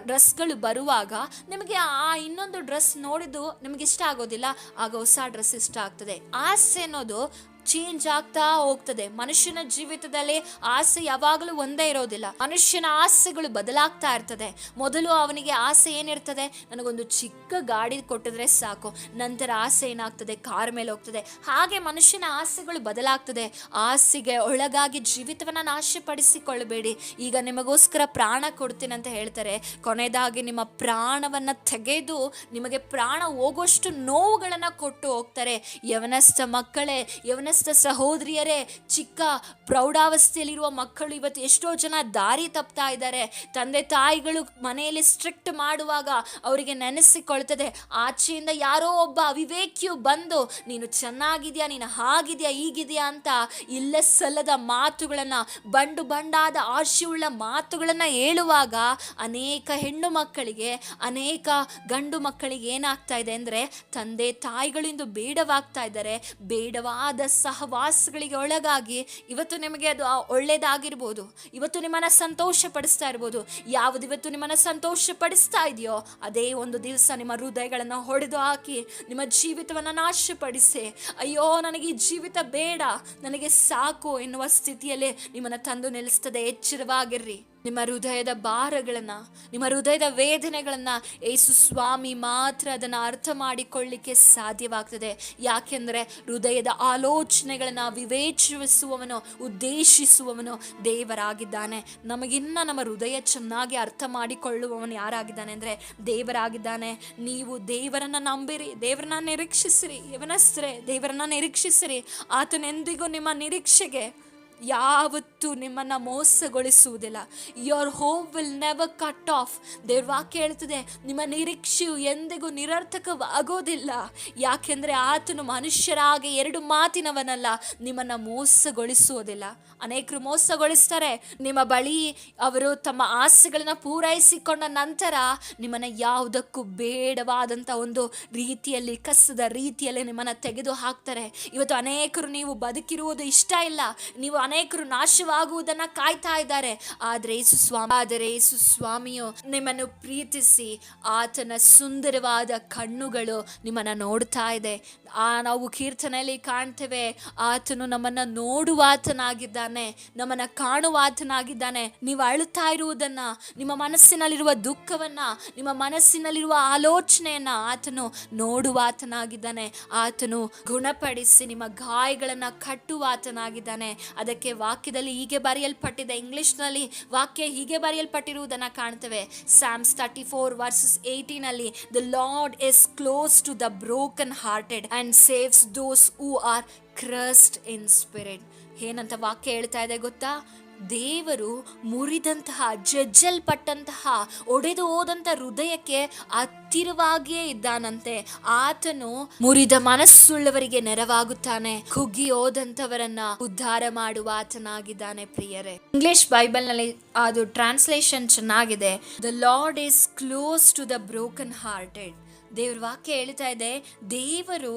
ಡ್ರೆಸ್ಗಳು ಬರುವಾಗ ನಿಮಗೆ ಆ ಇನ್ನೊಂದು ಡ್ರೆಸ್ ನೋಡಿದ್ದು ನಿಮಗೆ ಇಷ್ಟ ಆಗೋದಿಲ್ಲ. ಆಗ ಹೊಸ ಡ್ರೆಸ್ ಇಷ್ಟ ಆಗ್ತದೆ. ಆಸೆ ಅನ್ನೋದು ಚೇಂಜ್ ಆಗ್ತಾ ಹೋಗ್ತದೆ. ಮನುಷ್ಯನ ಜೀವಿತದಲ್ಲಿ ಆಸೆ ಯಾವಾಗಲೂ ಒಂದೇ ಇರೋದಿಲ್ಲ. ಮನುಷ್ಯನ ಆಸೆಗಳು ಬದಲಾಗ್ತಾ ಇರ್ತದೆ. ಮೊದಲು ಅವನಿಗೆ ಆಸೆ ಏನಿರ್ತದೆ? ನನಗೊಂದು ಚಿಕ್ಕ ಗಾಡಿ ಕೊಟ್ಟಿದ್ರೆ ಸಾಕು. ನಂತರ ಆಸೆ ಏನಾಗ್ತದೆ? ಕಾರ್ ಮೇಲೆ ಹೋಗ್ತದೆ. ಹಾಗೆ ಮನುಷ್ಯನ ಆಸೆಗಳು ಬದಲಾಗ್ತದೆ. ಆಸೆಗೆ ಒಳಗಾಗಿ ಜೀವಿತವನ್ನ ನಾಶಪಡಿಸಿಕೊಳ್ಳಬೇಡಿ. ಈಗ ನಿಮಗೋಸ್ಕರ ಪ್ರಾಣ ಕೊಡ್ತೀನಿ ಅಂತ ಹೇಳ್ತಾರೆ. ಕೊನೆಯದಾಗಿ ನಿಮ್ಮ ಪ್ರಾಣವನ್ನ ತೆಗೆದು ನಿಮಗೆ ಪ್ರಾಣ ಹೋಗುವಷ್ಟು ನೋವುಗಳನ್ನ ಕೊಟ್ಟು ಹೋಗ್ತಾರೆ. ಯವನಸ್ಥ ಮಕ್ಕಳೇ ಸಹೋದರಿಯರೇ, ಚಿಕ್ಕ ಪ್ರೌಢಾವಸ್ಥೆಯಲ್ಲಿರುವ ಮಕ್ಕಳು ಇವತ್ತು ಎಷ್ಟೋ ಜನ ದಾರಿ ತಪ್ತಾ ಇದ್ದಾರೆ. ತಂದೆ ತಾಯಿಗಳು ಮನೆಯಲ್ಲಿ ಸ್ಟ್ರಿಕ್ಟ್ ಮಾಡುವಾಗ ಅವರಿಗೆ ನೆನೆಸಿಕೊಳ್ತದೆ. ಆಚೆಯಿಂದ ಯಾರೋ ಒಬ್ಬ ಅವಿವೇಕಿಯು ಬಂದು, ನೀನು ಚೆನ್ನಾಗಿದ್ಯಾ? ನೀನು ಹಾಗಿದೆಯಾ? ಹೀಗಿದ್ಯಾ? ಅಂತ ಇಲ್ಲ ಸಲ್ಲದ ಮಾತುಗಳನ್ನು, ಬಂಡು ಬಂಡಾದ ಆಶೆಯುಳ್ಳ ಮಾತುಗಳನ್ನು ಹೇಳುವಾಗ ಅನೇಕ ಹೆಣ್ಣು ಮಕ್ಕಳಿಗೆ, ಅನೇಕ ಗಂಡು ಮಕ್ಕಳಿಗೆ ಏನಾಗ್ತಾ ಇದೆ ಅಂದರೆ, ತಂದೆ ತಾಯಿಗಳಿಂದ ಬೇಡವಾಗ್ತಾ ಇದ್ದಾರೆ. ಬೇಡವಾದ ಸಹವಾಸಗಳಿಗೆ ಒಳಗಾಗಿ ಇವತ್ತು ನಿಮಗೆ ಅದು ಒಳ್ಳೇದಾಗಿರ್ಬೋದು. ಇವತ್ತು ನಿಮ್ಮನ್ನು ಸಂತೋಷ ಪಡಿಸ್ತಾ ಇರ್ಬೋದು. ಯಾವುದು ಇವತ್ತು ನಿಮ್ಮನ್ನು ಸಂತೋಷ ಪಡಿಸ್ತಾ ಇದೆಯೋ, ಅದೇ ಒಂದು ದಿವಸ ನಿಮ್ಮ ಹೃದಯಗಳನ್ನು ಹೊಡೆದು ಹಾಕಿ, ನಿಮ್ಮ ಜೀವಿತವನ್ನು ನಾಶಪಡಿಸಿ. ಅಯ್ಯೋ, ನನಗೆ ಈ ಜೀವಿತ ಬೇಡ. ನನಗೆ ಸಾಕು ಎನ್ನುವ ಸ್ಥಿತಿಯಲ್ಲಿ ನಿಮ್ಮನ್ನ ತಂದು ನಿಲ್ಲಿಸ್ತದೆ. ಎಚ್ಚರವಾಗಿರ್ರಿ. ನಿಮ್ಮ ಹೃದಯದ ಭಾರಗಳನ್ನ, ನಿಮ್ಮ ಹೃದಯದ ವೇದನೆಗಳನ್ನ ಏಸು ಸ್ವಾಮಿ ಮಾತ್ರ ಅದನ್ನ ಅರ್ಥ ಮಾಡಿಕೊಳ್ಳಿಕ್ಕೆ ಸಾಧ್ಯವಾಗ್ತದೆ. ಯಾಕೆಂದ್ರೆ ಹೃದಯದ ಆಲೋಚನೆಗಳನ್ನ ವಿವೇಚಿಸುವವನು, ಉದ್ದೇಶಿಸುವವನು ದೇವರಾಗಿದ್ದಾನೆ. ನಮಗಿನ್ನ ನಮ್ಮ ಹೃದಯ ಚೆನ್ನಾಗಿ ಅರ್ಥ ಮಾಡಿಕೊಳ್ಳುವವನು ಯಾರಾಗಿದ್ದಾನೆ ಅಂದರೆ ದೇವರಾಗಿದ್ದಾನೆ. ನೀವು ದೇವರನ್ನ ನಂಬಿರಿ, ದೇವರನ್ನ ನಿರೀಕ್ಷಿಸಿರಿ ಯವನಸ್ತ್ರೆ ದೇವರನ್ನ ನಿರೀಕ್ಷಿಸಿರಿ. ಆತನೆಂದಿಗೂ ನಿಮ್ಮ ನಿರೀಕ್ಷೆಗೆ ಯಾವತ್ತೂ ನಿಮ್ಮನ್ನ ಮೋಸಗೊಳಿಸುವುದಿಲ್ಲ. Your home will never cut off ದೇವ್ರ ವಾಕ್ಯ ಹೇಳ್ತದೆ, ನಿಮ್ಮ ನಿರೀಕ್ಷೆಯು ಎಂದಿಗೂ ನಿರರ್ಥಕವಾಗೋದಿಲ್ಲ. ಯಾಕೆಂದರೆ ಆತನು ಮನುಷ್ಯರಾಗಿ ಎರಡು ಮಾತಿನವನಲ್ಲ, ನಿಮ್ಮನ್ನ ಮೋಸಗೊಳಿಸುವುದಿಲ್ಲ. ಅನೇಕರು ಮೋಸಗೊಳಿಸ್ತಾರೆ. ನಿಮ್ಮ ಬಳಿ ಅವರು ತಮ್ಮ ಆಸೆಗಳನ್ನ ಪೂರೈಸಿಕೊಂಡ ನಂತರ ನಿಮ್ಮನ್ನ ಯಾವುದಕ್ಕೂ ಬೇಡವಾದಂಥ ಒಂದು ರೀತಿಯಲ್ಲಿ, ಕಸದ ರೀತಿಯಲ್ಲಿ ನಿಮ್ಮನ್ನ ತೆಗೆದು ಹಾಕ್ತಾರೆ ಇವತ್ತು ಅನೇಕರು ನೀವು ಬದುಕಿರುವುದು ಇಷ್ಟ ಇಲ್ಲ. ನೀವು ಅನೇಕರು ನಾಶವಾಗುವುದನ್ನ ಕಾಯ್ತಾ ಇದ್ದಾರೆ. ಆದರೆ ಯೇಸು ಸ್ವಾಮಿ ಆದರೆ ಯೇಸು ಸ್ವಾಮಿಯು ನಿಮ್ಮನ್ನು ಪ್ರೀತಿಸಿ ಆತನ ಸುಂದರವಾದ ಕಣ್ಣುಗಳು ನಿಮ್ಮನ್ನ ನೋಡ್ತಾ ಇದೆ. ಆ ನಾವು ಕೀರ್ತನೆಯಲ್ಲಿ ಕಾಣ್ತೇವೆ, ಆತನು ನಮ್ಮನ್ನ ನೋಡುವಾತನಾಗಿದ್ದಾನೆ. ನಮ್ಮನ್ನ ಕಾಣುವಾತನಾಗಿದ್ದಾನೆ. ನೀವು ಅಳುತ್ತಾ ಇರುವುದನ್ನ, ನಿಮ್ಮ ಮನಸ್ಸಿನಲ್ಲಿರುವ ದುಃಖವನ್ನ, ನಿಮ್ಮ ಮನಸ್ಸಿನಲ್ಲಿರುವ ಆಲೋಚನೆಯನ್ನ ಆತನು ನೋಡುವಾತನಾಗಿದ್ದಾನೆ. ಆತನು ಗುಣಪಡಿಸಿ ನಿಮ್ಮ ಗಾಯಗಳನ್ನು ಕಟ್ಟುವಾತನಾಗಿದ್ದಾನೆ. ಅದಕ್ಕೆ ವಾಕ್ಯದಲ್ಲಿ ಹೀಗೆ ಬರೆಯಲ್ಪಟ್ಟಿದೆ. ಇಂಗ್ಲಿಷ್ನಲ್ಲಿ ವಾಕ್ಯ ಹೀಗೆ ಬರೆಯಲ್ಪಟ್ಟಿರುವುದನ್ನು ಕಾಣ್ತೇವೆ. Sam's thirty four verses ಏಯ್ಟೀನಲ್ಲಿ the lord is close to the broken hearted and saves those who are crushed in spirit ಏನಂತ ವಾಕ್ಯ ಹೇಳ್ತಾ ಇದೆ ಗೊತ್ತಾ? ದೇವರು ಮುರಿದಂತಹ, ಜಜ್ಜಲ್ಪಟ್ಟಂತಹ, ಒಡೆದು ಹೋದಂಥ ಹೃದಯಕ್ಕೆ ಹತ್ತಿರವಾಗಿಯೇ ಇದ್ದಾನಂತೆ. ಆತನು ಮುರಿದ ಮನಸ್ಸುಳ್ಳವರಿಗೆ ನೆರವಾಗುತ್ತಾನೆ. ಕುಗ್ಗಿ ಹೋದಂಥವರನ್ನ ಉದ್ಧಾರ ಮಾಡುವ ಆತನಾಗಿದ್ದಾನೆ ಪ್ರಿಯರೇ. ಇಂಗ್ಲಿಷ್ ಬೈಬಲ್ನಲ್ಲಿ ಅದು ಟ್ರಾನ್ಸ್ಲೇಷನ್ ಚೆನ್ನಾಗಿದೆ. The lord is close to the broken hearted ದೇವ್ರ ವಾಕ್ಯ ಹೇಳ್ತಾ ಇದೆ, ದೇವರು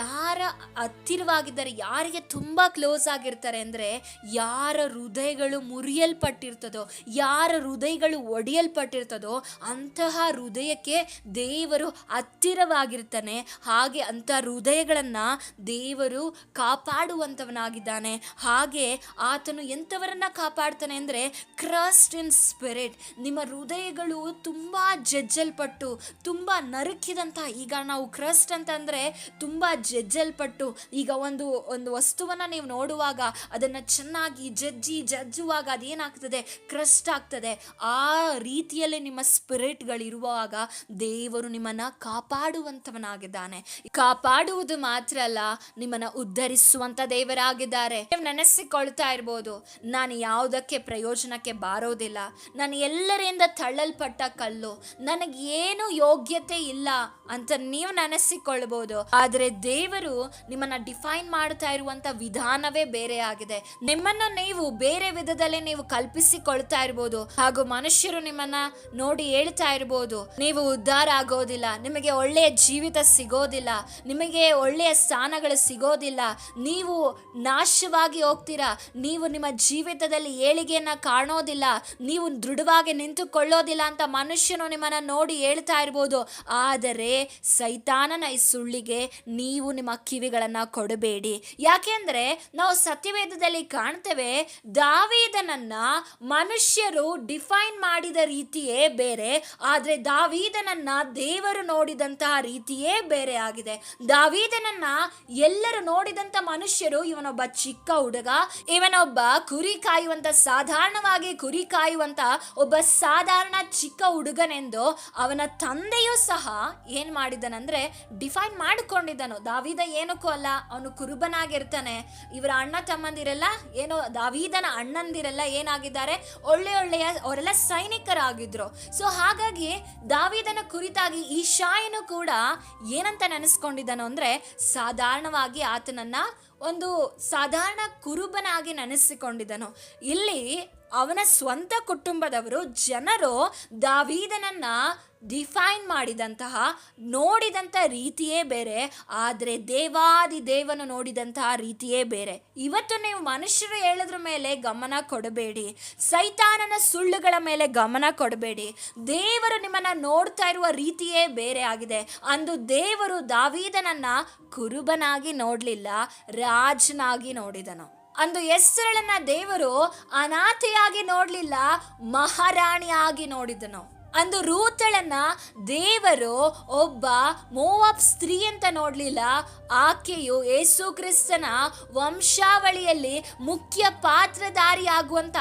ಯಾರ ಹತ್ತಿರವಾಗಿದ್ದಾರೆ, ಯಾರಿಗೆ ತುಂಬ ಕ್ಲೋಸ್ ಆಗಿರ್ತಾರೆ ಅಂದರೆ ಯಾರ ಹೃದಯಗಳು ಮುರಿಯಲ್ಪಟ್ಟಿರ್ತದೋ, ಯಾರ ಹೃದಯಗಳು ಒಡೆಯಲ್ಪಟ್ಟಿರ್ತದೋ ಅಂತಹ ಹೃದಯಕ್ಕೆ ದೇವರು ಹತ್ತಿರವಾಗಿರ್ತಾನೆ. ಹಾಗೆ ಅಂಥ ಹೃದಯಗಳನ್ನು ದೇವರು ಕಾಪಾಡುವಂಥವನಾಗಿದ್ದಾನೆ. ಹಾಗೆ ಆತನು ಎಂಥವರನ್ನು ಕಾಪಾಡ್ತಾನೆ ಅಂದರೆ ಕ್ರಸ್ಟ್ ಇನ್ ಸ್ಪಿರಿಟ್ ನಿಮ್ಮ ಹೃದಯಗಳು ತುಂಬ ಜಜ್ಜಲ್ಪಟ್ಟು, ತುಂಬ ನರುಕಿದಂಥ ಈಗ ನಾವು ಕ್ರಸ್ಟ್ ಅಂತಂದರೆ ತುಂಬ ಜಜ್ಜಲ್ಪಟ್ಟು, ಈಗ ಒಂದು ಒಂದು ವಸ್ತುವನ್ನು ನೀವು ನೋಡುವಾಗ ಅದನ್ನು ಚೆನ್ನಾಗಿ ಜಜ್ಜಿ, ಜಜ್ಜುವಾಗ ಅದೇನಾಗ್ತದೆ? ಕ್ರಸ್ಟ್ ಆಗ್ತದೆ. ಆ ರೀತಿಯಲ್ಲಿ ನಿಮ್ಮ ಸ್ಪಿರಿಟ್ಗಳಿರುವಾಗ ದೇವರು ನಿಮ್ಮನ್ನು ಕಾಪಾಡುವಂಥವನಾಗಿದ್ದಾನೆ. ಕಾಪಾಡುವುದು ಮಾತ್ರ ಅಲ್ಲ, ನಿಮ್ಮನ್ನು ಉದ್ಧರಿಸುವಂಥ ದೇವರಾಗಿದ್ದಾರೆ. ನೀವು ನೆನೆಸಿಕೊಳ್ತಾ ಇರ್ಬೋದು, ನಾನು ಯಾವುದಕ್ಕೆ ಪ್ರಯೋಜನಕ್ಕೆ ಬಾರೋದಿಲ್ಲ. ನಾನು ಎಲ್ಲರಿಂದ ತಳ್ಳಲ್ಪಟ್ಟ ಕಲ್ಲು. ನನಗೇನು ಯೋಗ್ಯತೆ ಇಲ್ಲ ಅಂತ ನೀವು ನೆನೆಸಿಕೊಳ್ಬೋದು ಆದರೆ ದೇವರು ನಿಮ್ಮನ್ನ ಡಿಫೈನ್ ಮಾಡ್ತಾ ಇರುವಂತ ವಿಧಾನವೇ ಬೇರೆ ಆಗಿದೆ. ನಿಮ್ಮನ್ನ ನೀವು ಬೇರೆ ವಿಧದಲ್ಲಿ ನೀವು ಕಲ್ಪಿಸಿಕೊಳ್ತಾ ಇರ್ಬೋದು. ಹಾಗೂ ಮನುಷ್ಯರು ನಿಮ್ಮನ್ನ ನೋಡಿ ಹೇಳ್ತಾ ಇರ್ಬೋದು. ನೀವು ಉದ್ಧಾರ ಆಗೋದಿಲ್ಲ, ನಿಮಗೆ ಒಳ್ಳೆಯ ಜೀವಿತ ಸಿಗೋದಿಲ್ಲ, ನಿಮಗೆ ಒಳ್ಳೆಯ ಸ್ಥಾನಗಳು ಸಿಗೋದಿಲ್ಲ. ನೀವು ನಾಶವಾಗಿ ಹೋಗ್ತೀರಾ? ನೀವು ನಿಮ್ಮ ಜೀವಿತದಲ್ಲಿ ಏಳಿಗೆಯನ್ನ ಕಾಣೋದಿಲ್ಲ, ನೀವು ದೃಢವಾಗಿ ನಿಂತುಕೊಳ್ಳೋದಿಲ್ಲ ಅಂತ ಮನುಷ್ಯನು ನಿಮ್ಮನ್ನ ನೋಡಿ ಹೇಳ್ತಾ ಇರ್ಬೋದು. ಆದರೆ ಸೈತಾನನ ಈ ಸುಳ್ಳಿಗೆ ನೀವು ನಿಮ್ಮ ಕಿವಿಗಳನ್ನ ಕೊಡಬೇಡಿ. ಯಾಕೆಂದ್ರೆ ನಾವು ಸತ್ಯವೇದದಲ್ಲಿ ಕಾಣ್ತೇವೆ, ದಾವೀದನನ್ನ ಮನುಷ್ಯರು ಡಿಫೈನ್ ಮಾಡಿದ ರೀತಿಯೇ ಬೇರೆ, ಆದ್ರೆ ದಾವೀದನನ್ನ ದೇವರು ನೋಡಿದಂತಹ ರೀತಿಯೇ ಬೇರೆ ಆಗಿದೆ. ದಾವೀದನನ್ನ ಎಲ್ಲರೂ ನೋಡಿದಂತ ಮನುಷ್ಯರು, ಇವನೊಬ್ಬ ಚಿಕ್ಕ ಹುಡುಗ, ಇವನೊಬ್ಬ ಕುರಿ ಕಾಯುವಂತ ಸಾಧಾರಣವಾಗಿ ಕುರಿ ಕಾಯುವಂತ ಒಬ್ಬ ಸಾಧಾರಣ ಚಿಕ್ಕ ಹುಡುಗನೆಂದು ಅವನ ತಂದೆಯೂ ಸಹ ಏನ್ ಮಾಡಿದನಂದ್ರೆ ಡಿಫೈನ್ ಮಾಡಿಕೊಂಡಿದ್ದಾನು. ದಾವಿದ ಏನಕ್ಕೂ ಅಲ್ಲ, ಅವನು ಕುರುಬನಾಗಿರ್ತಾನೆ. ಇವರ ಅಣ್ಣ ತಮ್ಮಂದಿರೆಲ್ಲ ಏನೋ, ದಾವಿದನ ಅಣ್ಣಂದಿರೆಲ್ಲ ಏನಾಗಿದ್ದಾರೆ, ಒಳ್ಳೆ ಒಳ್ಳೆಯ ಅವರೆಲ್ಲ ಸೈನಿಕರಾಗಿದ್ರು. ಸೊ ಹಾಗಾಗಿ ದಾವಿದನ ಕುರಿತಾಗಿ ಈ ಶಾಯನು ಕೂಡ ಏನಂತ ನೆನೆಸ್ಕೊಂಡಿದ್ದಾನು ಅಂದರೆ, ಸಾಧಾರಣವಾಗಿ ಆತನನ್ನು ಒಂದು ಸಾಧಾರಣ ಕುರುಬನಾಗಿ ನೆನೆಸಿಕೊಂಡಿದ್ದನು. ಇಲ್ಲಿ ಅವನ ಸ್ವಂತ ಕುಟುಂಬದವರು ಜನರು ದಾವೀದನನ್ನ ಡಿಫೈನ್ ಮಾಡಿದಂತಹ ನೋಡಿದಂಥ ರೀತಿಯೇ ಬೇರೆ, ಆದರೆ ದೇವಾದಿ ದೇವನು ನೋಡಿದಂತಹ ರೀತಿಯೇ ಬೇರೆ. ಇವತ್ತು ನೀವು ಮನುಷ್ಯರು ಹೇಳೋದ್ರ ಮೇಲೆ ಗಮನ ಕೊಡಬೇಡಿ. ಸೈತಾನನ ಸುಳ್ಳುಗಳ ಮೇಲೆ ಗಮನ ಕೊಡಬೇಡಿ. ದೇವರು ನಿಮ್ಮನ್ನು ನೋಡ್ತಾ ಇರುವ ರೀತಿಯೇ ಬೇರೆ ಆಗಿದೆ. ಅಂದು ದೇವರು ದಾವೀದನನ್ನು ಕುರುಬನಾಗಿ ನೋಡಲಿಲ್ಲ, ರಾಜನಾಗಿ ನೋಡಿದನು. ಅಂದು ಹೆಸರಳನ್ನ ದೇವರು ಅನಾಥೆಯಾಗಿ ನೋಡಲಿಲ್ಲ ಮಹಾರಾಣಿಯಾಗಿ ನೋಡಿದನು. ಅಂದು ರೂತಳನ್ನ ದೇವರು ಒಬ್ಬ ಮೋವಾಬ್ ಸ್ತ್ರೀ ಅಂತ ನೋಡಲಿಲ್ಲ. ಆಕೆಯು ಯೇಸು ಕ್ರಿಸ್ತನ ವಂಶಾವಳಿಯಲ್ಲಿ ಮುಖ್ಯ ಪಾತ್ರಧಾರಿಯಾಗುವಂತ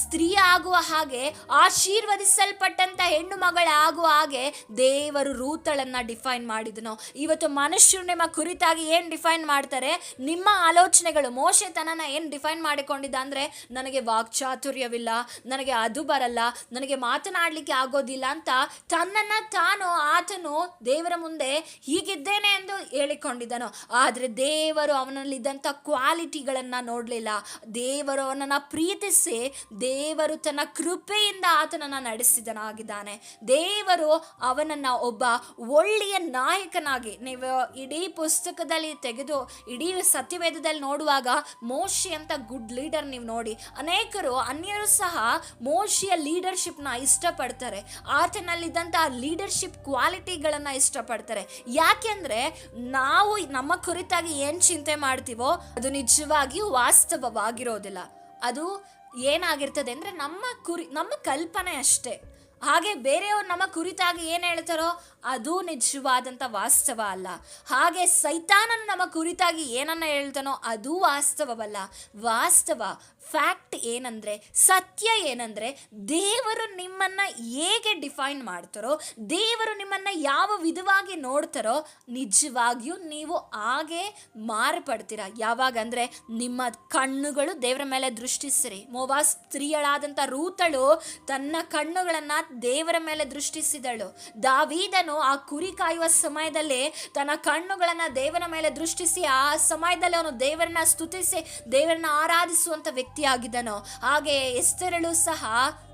ಸ್ತ್ರೀ ಆಗುವ ಹಾಗೆ ಆಶೀರ್ವದಿಸಲ್ಪಟ್ಟಂತ ಹೆಣ್ಣು ಮಗಳಾಗುವ ಹಾಗೆ ದೇವರು ರೂತಳನ್ನ ಡಿಫೈನ್ ಮಾಡಿದನು. ಇವತ್ತು ಮನುಷ್ಯರು ನಿಮ್ಮ ಕುರಿತಾಗಿ ಏನು ಡಿಫೈನ್ ಮಾಡ್ತಾರೆ? ನಿಮ್ಮ ಆಲೋಚನೆಗಳು, ಮೋಶೆತನನ ಏನು ಡಿಫೈನ್ ಮಾಡಿಕೊಂಡಿದ್ದ ಅಂದರೆ ನನಗೆ ವಾಕ್ಚಾತುರ್ಯವಿಲ್ಲ, ನನಗೆ ಅದು ಬರಲ್ಲ, ನನಗೆ ಮಾತನಾಡಲಿಕ್ಕೆ ಆಗೋದಿಲ್ಲ. ಅಂತ ತನ್ನನ್ನು ತಾನು, ಆತನು ದೇವರ ಮುಂದೆ ಹೀಗಿದ್ದೇನೆ ಎಂದು ಹೇಳಿಕೊಂಡಿದ್ದನು. ಆದರೆ ದೇವರು ಅವನಲ್ಲಿದ್ದಂಥ ಕ್ವಾಲಿಟಿಗಳನ್ನು ನೋಡಲಿಲ್ಲ. ದೇವರು ಅವನನ್ನು ಪ್ರೀತಿಸಿ ದೇವರು ತನ್ನ ಕೃಪೆಯಿಂದ ಆತನನ್ನು ನಡೆಸಿದನಾಗಿದ್ದಾನೆ. ದೇವರು ಅವನನ್ನು ಒಬ್ಬ ಒಳ್ಳೆಯ ನಾಯಕನಾಗಿ ನೀವು ಇಡೀ ಪುಸ್ತಕದಲ್ಲಿ ತೆಗೆದು, ಇಡೀ ಸತ್ಯವೇದದಲ್ಲಿ ನೋಡುವಾಗ ಮೋಶಿ ಅಂತ ಗುಡ್ ಲೀಡರ್ ನೀವು ನೋಡಿ, ಅನೇಕರು ಅನ್ಯರು ಸಹ ಮೋಶಿಯ ಲೀಡರ್ಶಿಪ್ನ ಇಷ್ಟಪಡ್ತಾರೆ. ಆತನಲ್ಲಿದ್ದಂಥ ಲೀಡರ್ಶಿಪ್ ಕ್ವಾಲಿಟಿಗಳನ್ನು ಇಷ್ಟಪಡ್ತಾರೆ. ಯಾಕೆಂದರೆ ನಾವು ನಮ್ಮ ಕುರಿತಾಗಿ ಏನು ಚಿಂತೆ ಮಾಡ್ತೀವೋ ಅದು ನಿಜವಾಗಿಯೂ ವಾಸ್ತವವಾಗಿರೋದಿಲ್ಲ. ಅದು ಏನಾಗಿರ್ತದೆ ಅಂದರೆ ನಮ್ಮ ಕುರಿ, ನಮ್ಮ ಕಲ್ಪನೆ ಅಷ್ಟೇ. ಹಾಗೆ ಬೇರೆಯವ್ರು ನಮ್ಮ ಕುರಿತಾಗಿ ಏನು ಹೇಳ್ತಾರೋ ಅದು ನಿಜವಾದಂಥ ವಾಸ್ತವ ಅಲ್ಲ. ಹಾಗೆ ಸೈತಾನನು ನಮ್ಮ ಕುರಿತಾಗಿ ಏನನ್ನ ಹೇಳ್ತಾನೋ ಅದು ವಾಸ್ತವವಲ್ಲ. ವಾಸ್ತವ ಫ್ಯಾಕ್ಟ್ ಏನಂದ್ರೆ, ಸತ್ಯ ಏನಂದ್ರೆ, ದೇವರು ನಿಮ್ಮನ್ನ ಹೇಗೆ ಡಿಫೈನ್ ಮಾಡ್ತಾರೋ, ದೇವರು ನಿಮ್ಮನ್ನ ಯಾವ ವಿಧವಾಗಿ ನೋಡ್ತಾರೋ, ನಿಜವಾಗಿಯೂ ನೀವು ಹಾಗೆ ಮಾರ್ಪಡ್ತೀರ. ಯಾವಾಗ ಅಂದ್ರೆ, ನಿಮ್ಮ ಕಣ್ಣುಗಳು ದೇವರ ಮೇಲೆ ದೃಷ್ಟಿಸಿರಿ ಮೋವಾ ಸ್ತ್ರೀಯಳಾದಂಥ ರೂತಳು ತನ್ನ ಕಣ್ಣುಗಳನ್ನ ದೇವರ ಮೇಲೆ ದೃಷ್ಟಿಸಿದಳು ದಾವೀದನು ಆ ಕುರಿ ಕಾಯುವ ಸಮಯದಲ್ಲಿ ತನ್ನ ಕಣ್ಣುಗಳನ್ನ ದೇವರ ಮೇಲೆ ದೃಷ್ಟಿಸಿ, ಆ ಸಮಯದಲ್ಲಿ ಅವನು ದೇವರನ್ನ ಸ್ತುತಿಸಿ, ದೇವರನ್ನ ಆರಾಧಿಸುವಂತ ವ್ಯಕ್ತಿಯಾಗಿದ್ದನು ಹಾಗೆ ಎಸ್ತರಳು ಸಹ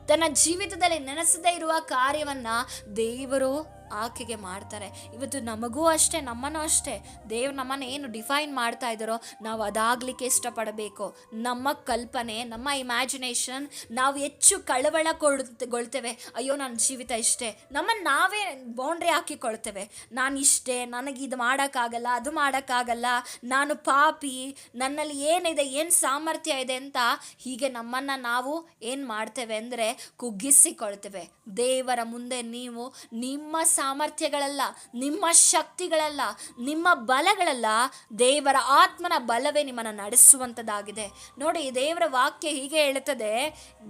ತನ್ನ ಜೀವಿತದಲ್ಲಿ ನೆನೆಸದೇ ಇರುವ ಕಾರ್ಯವನ್ನ ದೇವರು ಆಕೆಗೆ ಮಾಡ್ತಾರೆ. ಇವತ್ತು ನಮಗೂ ಅಷ್ಟೇ, ನಮ್ಮನ್ನು ಅಷ್ಟೇ. ದೇವ್ರು ನಮ್ಮನ್ನು ಏನು ಡಿಫೈನ್ ಮಾಡ್ತಾ ಇದ್ದಾರೋ ನಾವು ಅದಾಗಲಿಕ್ಕೆ ಇಷ್ಟಪಡಬೇಕು. ನಮ್ಮ ಕಲ್ಪನೆ, ನಮ್ಮ ಇಮ್ಯಾಜಿನೇಷನ್ ನಾವು ಹೆಚ್ಚು ಕಳವಳ ಕೊಳ್ತೇವೆ ಅಯ್ಯೋ, ನನ್ನ ಜೀವಿತ ಇಷ್ಟೇ. ನಮ್ಮನ್ನು ನಾವೇ ಬೌಂಡ್ರಿ ಹಾಕಿಕೊಳ್ತೇವೆ. ನಾನು ಇಷ್ಟೇ, ನನಗೆ ಇದು ಮಾಡೋಕ್ಕಾಗಲ್ಲ, ಅದು ಮಾಡೋಕ್ಕಾಗಲ್ಲ. ನಾನು ಪಾಪಿ, ನನ್ನಲ್ಲಿ ಏನಿದೆ, ಏನು ಸಾಮರ್ಥ್ಯ ಇದೆ ಅಂತ ಹೀಗೆ ನಮ್ಮನ್ನು ನಾವು ಏನು ಮಾಡ್ತೇವೆ ಅಂದರೆ ಕುಗ್ಗಿಸಿಕೊಳ್ತೇವೆ. ದೇವರ ಮುಂದೆ ನೀವು ನಿಮ್ಮ ಸಾಮರ್ಥ್ಯಗಳಲ್ಲ, ನಿಮ್ಮ ಶಕ್ತಿಗಳಲ್ಲ, ನಿಮ್ಮ ಬಲಗಳಲ್ಲ, ದೇವರ ಆತ್ಮನ ಬಲವೇ ನಿಮ್ಮನ್ನು ನಡೆಸುವಂಥದ್ದಾಗಿದೆ ನೋಡಿ, ದೇವರ ವಾಕ್ಯ ಹೀಗೆ ಹೇಳುತ್ತದೆ,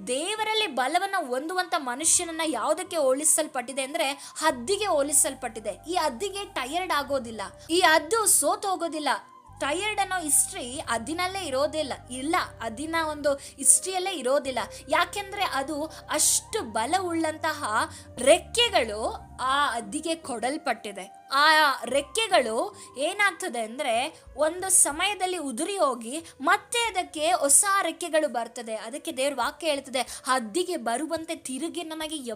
ದೇವರಲ್ಲಿ ಬಲವನ್ನು ಹೊಂದುವಂಥ ಮನುಷ್ಯನನ್ನು ಯಾವುದಕ್ಕೆ ಹೋಲಿಸಲ್ಪಟ್ಟಿದೆ ಅಂದರೆ ಹದ್ದಿಗೆ ಹೋಲಿಸಲ್ಪಟ್ಟಿದೆ. ಈ ಹದ್ದಿಗೆ ಟಯರ್ಡ್ ಆಗೋದಿಲ್ಲ. ಈ ಹದ್ದು ಸೋತೋಗೋದಿಲ್ಲ ಟಯರ್ಡ್ ಅನ್ನೋ ಹಿಸ್ಟ್ರಿ ಅದಿನಲ್ಲೇ ಇರೋದಿಲ್ಲ. ಇಲ್ಲ ಅದಿನ ಒಂದು ಹಿಸ್ಟ್ರಿಯಲ್ಲೇ ಇರೋದಿಲ್ಲ. ಯಾಕೆಂದ್ರೆ ಅದು ಅಷ್ಟು ಬಲವುಳ್ಳಂತಹ ರೆಕ್ಕೆಗಳು ಆ ಅದ್ದಿಗೆ ಕೊಡಲ್ಪಟ್ಟಿದೆ. ಆ ರೆಕ್ಕೆಗಳು ಏನಾಗ್ತದೆ ಅಂದರೆ ಒಂದು ಸಮಯದಲ್ಲಿ ಉದುರಿ ಹೋಗಿ ಮತ್ತೆ ಅದಕ್ಕೆ ಹೊಸ ರೆಕ್ಕೆಗಳು ಬರ್ತದೆ. ಅದಕ್ಕೆ ದೇವ್ರ ವಾಕ್ಯ ಹೇಳ್ತದೆ ಹದ್ದಿಗೆ ಬರುವಂತೆ ತಿರುಗಿ ನಮಗೆ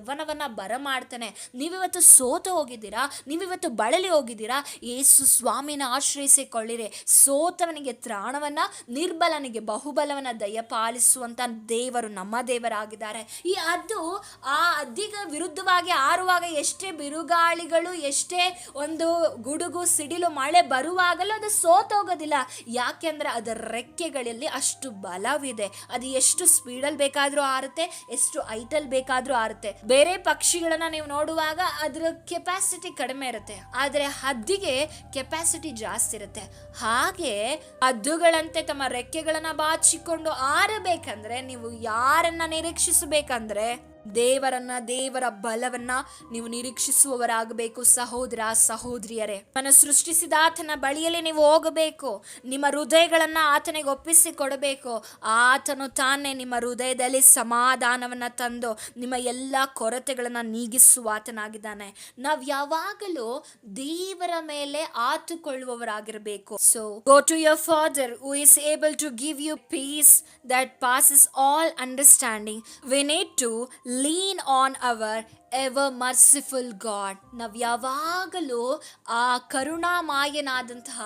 ಬರ ಮಾಡ್ತಾನೆ. ನೀವಿವತ್ತು ಸೋತು ಹೋಗಿದ್ದೀರಾ? ನೀವಿವತ್ತು ಬಳಲಿ ಹೋಗಿದ್ದೀರಾ? ಏಸು ಸ್ವಾಮಿನ ಆಶ್ರಯಿಸಿಕೊಳ್ಳಿರಿ. ಸೋತವನಿಗೆ ತ್ರಾಣವನ್ನ, ನಿರ್ಬಲನಿಗೆ ಬಹುಬಲವನ್ನ ದಯಪಾಲಿಸುವಂಥ ದೇವರು ನಮ್ಮ ದೇವರಾಗಿದ್ದಾರೆ. ಈ ಅದ್ದು ಆ ಅದ್ದಿಗೆ ವಿರುದ್ಧವಾಗಿ ಆರುವಾಗ ಎಷ್ಟೇ ಬಿರುಗಾಳಿಗಳು ಎಷ್ಟೇ ಒಂದು ಗುಡುಗು, ಸಿಡಿಲು, ಮಳೆ ಬರುವಾಗಲೂ ಅದು ಸೋತೋಗೋದಿಲ್ಲ. ಯಾಕೆಂದ್ರೆ ಅದರ ರೆಕ್ಕೆಗಳಲ್ಲಿ ಅಷ್ಟು ಬಲವಿದೆ. ಅದು ಎಷ್ಟು ಸ್ಪೀಡಲ್ಲಿ ಬೇಕಾದರೂ ಆರುತ್ತೆ, ಎಷ್ಟು ಐಟಲ್ಲಿ ಬೇಕಾದರೂ ಆರುತ್ತೆ. ಬೇರೆ ಪಕ್ಷಿಗಳನ್ನ ನೀವು ನೋಡುವಾಗ ಅದರ ಕೆಪಾಸಿಟಿ ಕಡಿಮೆ ಇರುತ್ತೆ. ಆದರೆ ಹದ್ದಿಗೆ ಕೆಪಾಸಿಟಿ ಜಾಸ್ತಿ ಇರುತ್ತೆ. ಹಾಗೆ ಹದ್ದುಗಳಂತೆ ತಮ್ಮ ರೆಕ್ಕೆಗಳನ್ನು ಬಾಚಿಕೊಂಡು ಆರಬೇಕಂದ್ರೆ, ನೀವು ಯಾರನ್ನ ನಿರೀಕ್ಷಿಸಬೇಕಂದ್ರೆ ದೇವರನ್ನ, ದೇವರ ಬಲವನ್ನ ನೀವು ನಿರೀಕ್ಷಿಸುವವರಾಗಬೇಕು ಸಹೋದರ, ಸಹೋದರಿಯರೇ. ಮನ ಸೃಷ್ಟಿಸಿದ ಆತನ ಬಳಿಯಲ್ಲಿ ನೀವು ಹೋಗಬೇಕು. ನಿಮ್ಮ ಹೃದಯಗಳನ್ನ ಆತನಿಗೆ ಒಪ್ಪಿಸಿ ಕೊಡಬೇಕು ಆತನು ತಾನೇ ನಿಮ್ಮ ಹೃದಯದಲ್ಲಿ ಸಮಾಧಾನವನ್ನ ತಂದು ನಿಮ್ಮ ಎಲ್ಲ ಕೊರತೆಗಳನ್ನ ನೀಗಿಸುವ ಆತನಾಗಿದ್ದಾನೆ. ನಾವು ಯಾವಾಗಲೂ ದೇವರ ಮೇಲೆ ಆತುಕೊಳ್ಳುವವರಾಗಿರಬೇಕು. So go to your father who is able to give you peace that passes all understanding we need to lean on our ever merciful God ನಾವು ಯಾವಾಗಲೂ ಆ ಕರುಣಾಮಾಯನಾದಂತಹ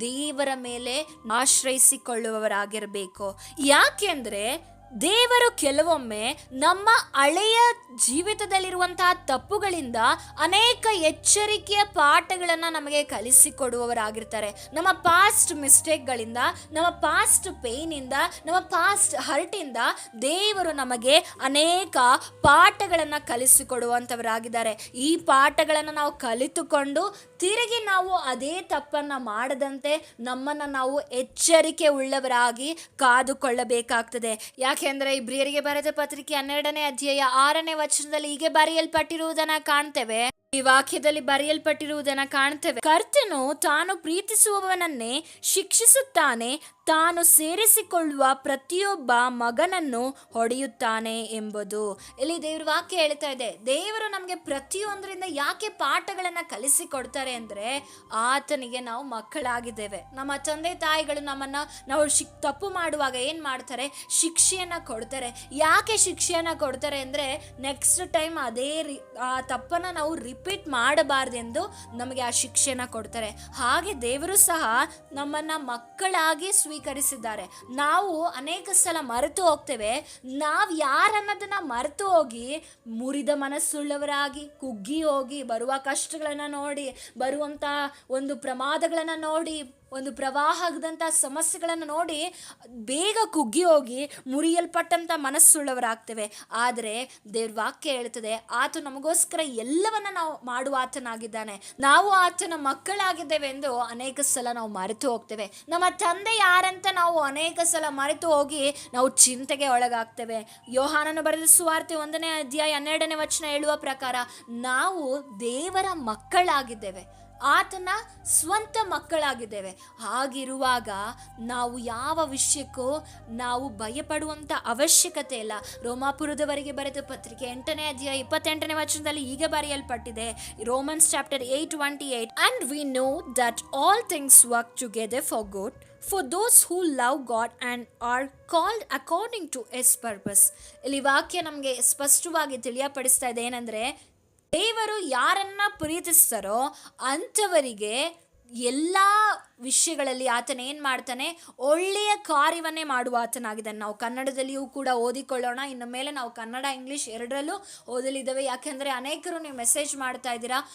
ದೇವರ ಮೇಲೆ ಆಶ್ರಯಿಸಿಕೊಳ್ಳುವವರಾಗಿರಬೇಕು. ಯಾಕೆಂದ್ರೆ ದೇವರು ಕೆಲವೊಮ್ಮೆ ನಮ್ಮ ಹಳೆಯ ಜೀವಿತದಲ್ಲಿರುವಂತಹ ತಪ್ಪುಗಳಿಂದ ಅನೇಕ ಎಚ್ಚರಿಕೆಯ ಪಾಠಗಳನ್ನು ನಮಗೆ ಕಲಿಸಿಕೊಡುವವರಾಗಿರ್ತಾರೆ. ನಮ್ಮ ಪಾಸ್ಟ್ ಮಿಸ್ಟೇಕ್ಗಳಿಂದ ನಮ್ಮ ಪಾಸ್ಟ್ ಪೇಯ್ನಿಂದ ನಮ್ಮ ಪಾಸ್ಟ್ ಹರ್ಟಿಂದ ದೇವರು ನಮಗೆ ಅನೇಕ ಪಾಠಗಳನ್ನು ಕಲಿಸಿಕೊಡುವಂಥವರಾಗಿದ್ದಾರೆ ಈ ಪಾಠಗಳನ್ನು ನಾವು ಕಲಿತುಕೊಂಡು ತಿರುಗಿ ನಾವು ಅದೇ ತಪ್ಪನ್ನು ಮಾಡದಂತೆ ನಮ್ಮನ್ನು ನಾವು ಎಚ್ಚರಿಕೆ ಉಳ್ಳವರಾಗಿ ಕಾದುಕೊಳ್ಳಬೇಕಾಗ್ತದೆ. ಯಾಕೆಂದ್ರೆ ಇಬ್ರಿಯರಿಗೆ ಬರೆದ ಪತ್ರಿಕೆ ಹನ್ನೆರಡನೇ ಅಧ್ಯಾಯ ಆರನೇ ವಚನದಲ್ಲಿ ಹೀಗೆ ಬರೆಯಲ್ಪಟ್ಟಿರುವುದನ್ನ ಕಾಣ್ತೇವೆ. ಈ ವಾಕ್ಯದಲ್ಲಿ ಬರೆಯಲ್ಪಟ್ಟಿರುವುದನ್ನ ಕಾಣ್ತೇವೆ. ಕರ್ತನು ತಾನು ಪ್ರೀತಿಸುವವನನ್ನೇ ಶಿಕ್ಷಿಸುತ್ತಾನೆ ತಾನು ಸೇರಿಸಿಕೊಳ್ಳುವ ಪ್ರತಿಯೊಬ್ಬ ಮಗನನ್ನು ಹೊಡೆಯುತ್ತಾನೆ ಎಂಬುದು. ಇಲ್ಲಿ ದೇವ್ರ ವಾಕ್ಯ ಹೇಳ್ತಾ ಇದೆ, ದೇವರು ನಮಗೆ ಪ್ರತಿಯೊಂದರಿಂದ ಯಾಕೆ ಪಾಠಗಳನ್ನು ಕಲಿಸಿಕೊಡ್ತಾರೆ ಅಂದರೆ ಆತನಿಗೆ ನಾವು ಮಕ್ಕಳಾಗಿದ್ದೇವೆ. ನಮ್ಮ ತಂದೆ ತಾಯಿಗಳು ನಮ್ಮನ್ನು ನಾವು ಶಿಕ್, ತಪ್ಪು ಮಾಡುವಾಗ ಏನು ಮಾಡ್ತಾರೆ? ಶಿಕ್ಷೆಯನ್ನು ಕೊಡ್ತಾರೆ. ಯಾಕೆ ಶಿಕ್ಷೆಯನ್ನು ಕೊಡ್ತಾರೆ ಅಂದರೆ ನೆಕ್ಸ್ಟ್ ಟೈಮ್ ಅದೇ ರಿ, ಆ ತಪ್ಪನ್ನು ನಾವು ರಿಪೀಟ್ ಮಾಡಬಾರ್ದೆಂದು ನಮಗೆ ಆ ಶಿಕ್ಷೆನ ಕೊಡ್ತಾರೆ. ಹಾಗೆ ದೇವರು ಸಹ ನಮ್ಮನ್ನು ಮಕ್ಕಳಾಗಿ ಸ್ವೀಕರಿಸಿದ್ದಾರೆ. ನಾವು ಅನೇಕ ಸಲ ಮರೆತು ಹೋಗ್ತೇವೆ. ನಾವು ಯಾರನ್ನೋದನ್ನ ಮರೆತು ಹೋಗಿ ಮುರಿದ ಮನಸ್ಸುಳ್ಳವರಾಗಿ, ಕುಗ್ಗಿ ಹೋಗಿ ಬರುವ ಕಷ್ಟಗಳನ್ನು ನೋಡಿ ಬರುವಂಥ ಒಂದು ಪ್ರಮಾದಗಳನ್ನು ನೋಡಿ ಒಂದು ಪ್ರವಾಹದಂಥ ಸಮಸ್ಯೆಗಳನ್ನು ನೋಡಿ ಬೇಗ ಕುಗ್ಗಿ ಹೋಗಿ ಮುರಿಯಲ್ಪಟ್ಟಂಥ ಮನಸ್ಸುಳ್ಳವರಾಗ್ತೇವೆ. ಆದರೆ ದೇವ್ರ ವಾಕ್ಯ ಹೇಳ್ತದೆ ಆತ ನಮಗೋಸ್ಕರ ಎಲ್ಲವನ್ನ ನಾವು ಮಾಡುವ ಆತನಾಗಿದ್ದಾನೆ. ನಾವು ಆತನ ಮಕ್ಕಳಾಗಿದ್ದೇವೆ ಎಂದು ಅನೇಕ ಸಲ ನಾವು ಮರೆತು ಹೋಗ್ತೇವೆ. ನಮ್ಮ ತಂದೆ ಯಾರಂತ ನಾವು ಅನೇಕ ಸಲ ಮರೆತು ಹೋಗಿ ನಾವು ಚಿಂತೆಗೆ ಒಳಗಾಗ್ತೇವೆ. ಯೋಹಾನನು ಬರೆದ ಸುವಾರ್ತೆ ಒಂದನೇ ಅಧ್ಯಾಯ ಹನ್ನೆರಡನೇ ವಚನ ಹೇಳುವ ಪ್ರಕಾರ ನಾವು ದೇವರ ಮಕ್ಕಳಾಗಿದ್ದೇವೆ. ಆತನ ಸ್ವಂತ ಮಕ್ಕಳಾಗಿದ್ದೇವೆ. ಹಾಗಿರುವಾಗ ನಾವು ಯಾವ ವಿಷಯಕ್ಕೂ ನಾವು ಭಯಪಡುವಂಥ ಅವಶ್ಯಕತೆ ಇಲ್ಲ. ರೋಮಾಪುರದವರೆಗೆ ಬರೆದ ಪತ್ರಿಕೆ ಎಂಟನೇ ಅಧ್ಯಾಯ ಇಪ್ಪತ್ತೆಂಟನೇ ವಚನದಲ್ಲಿ ಈಗ ಬರೆಯಲ್ಪಟ್ಟಿದೆ. Romans chapter eight twenty eight and we know that all things work together for good for those who love God and are called according to his purpose ಇಲ್ಲಿ ವಾಕ್ಯ ನಮಗೆ ಸ್ಪಷ್ಟವಾಗಿ ತಿಳಿಯಪಡಿಸ್ತಾ ಇದೆ. ಏನಂದರೆ ದೇವರು ಯಾರನ್ನ ಪ್ರೀತಿಸ್ತಾರೋ ಅಂಥವರಿಗೆ ಎಲ್ಲ ವಿಷಯಗಳಲ್ಲಿ ಆತನ ಏನು ಮಾಡ್ತಾನೆ? ಒಳ್ಳೆಯ ಕಾರ್ಯವನ್ನೇ ಮಾಡುವ ಆತನಾಗಿದ್ದಾನೆ. ನಾವು ಕನ್ನಡದಲ್ಲಿಯೂ ಕೂಡ ಓದಿಕೊಳ್ಳೋಣ. ಇನ್ನು ಮೇಲೆ ನಾವು ಕನ್ನಡ, ಇಂಗ್ಲೀಷ್ ಎರಡರಲ್ಲೂ ಓದಲಿದ್ದೇವೆ. ಯಾಕೆಂದರೆ ಅನೇಕರು ನೀವು ಮೆಸೇಜ್ ಮಾಡ್ತಾ ಇದ್ದೀರಾ.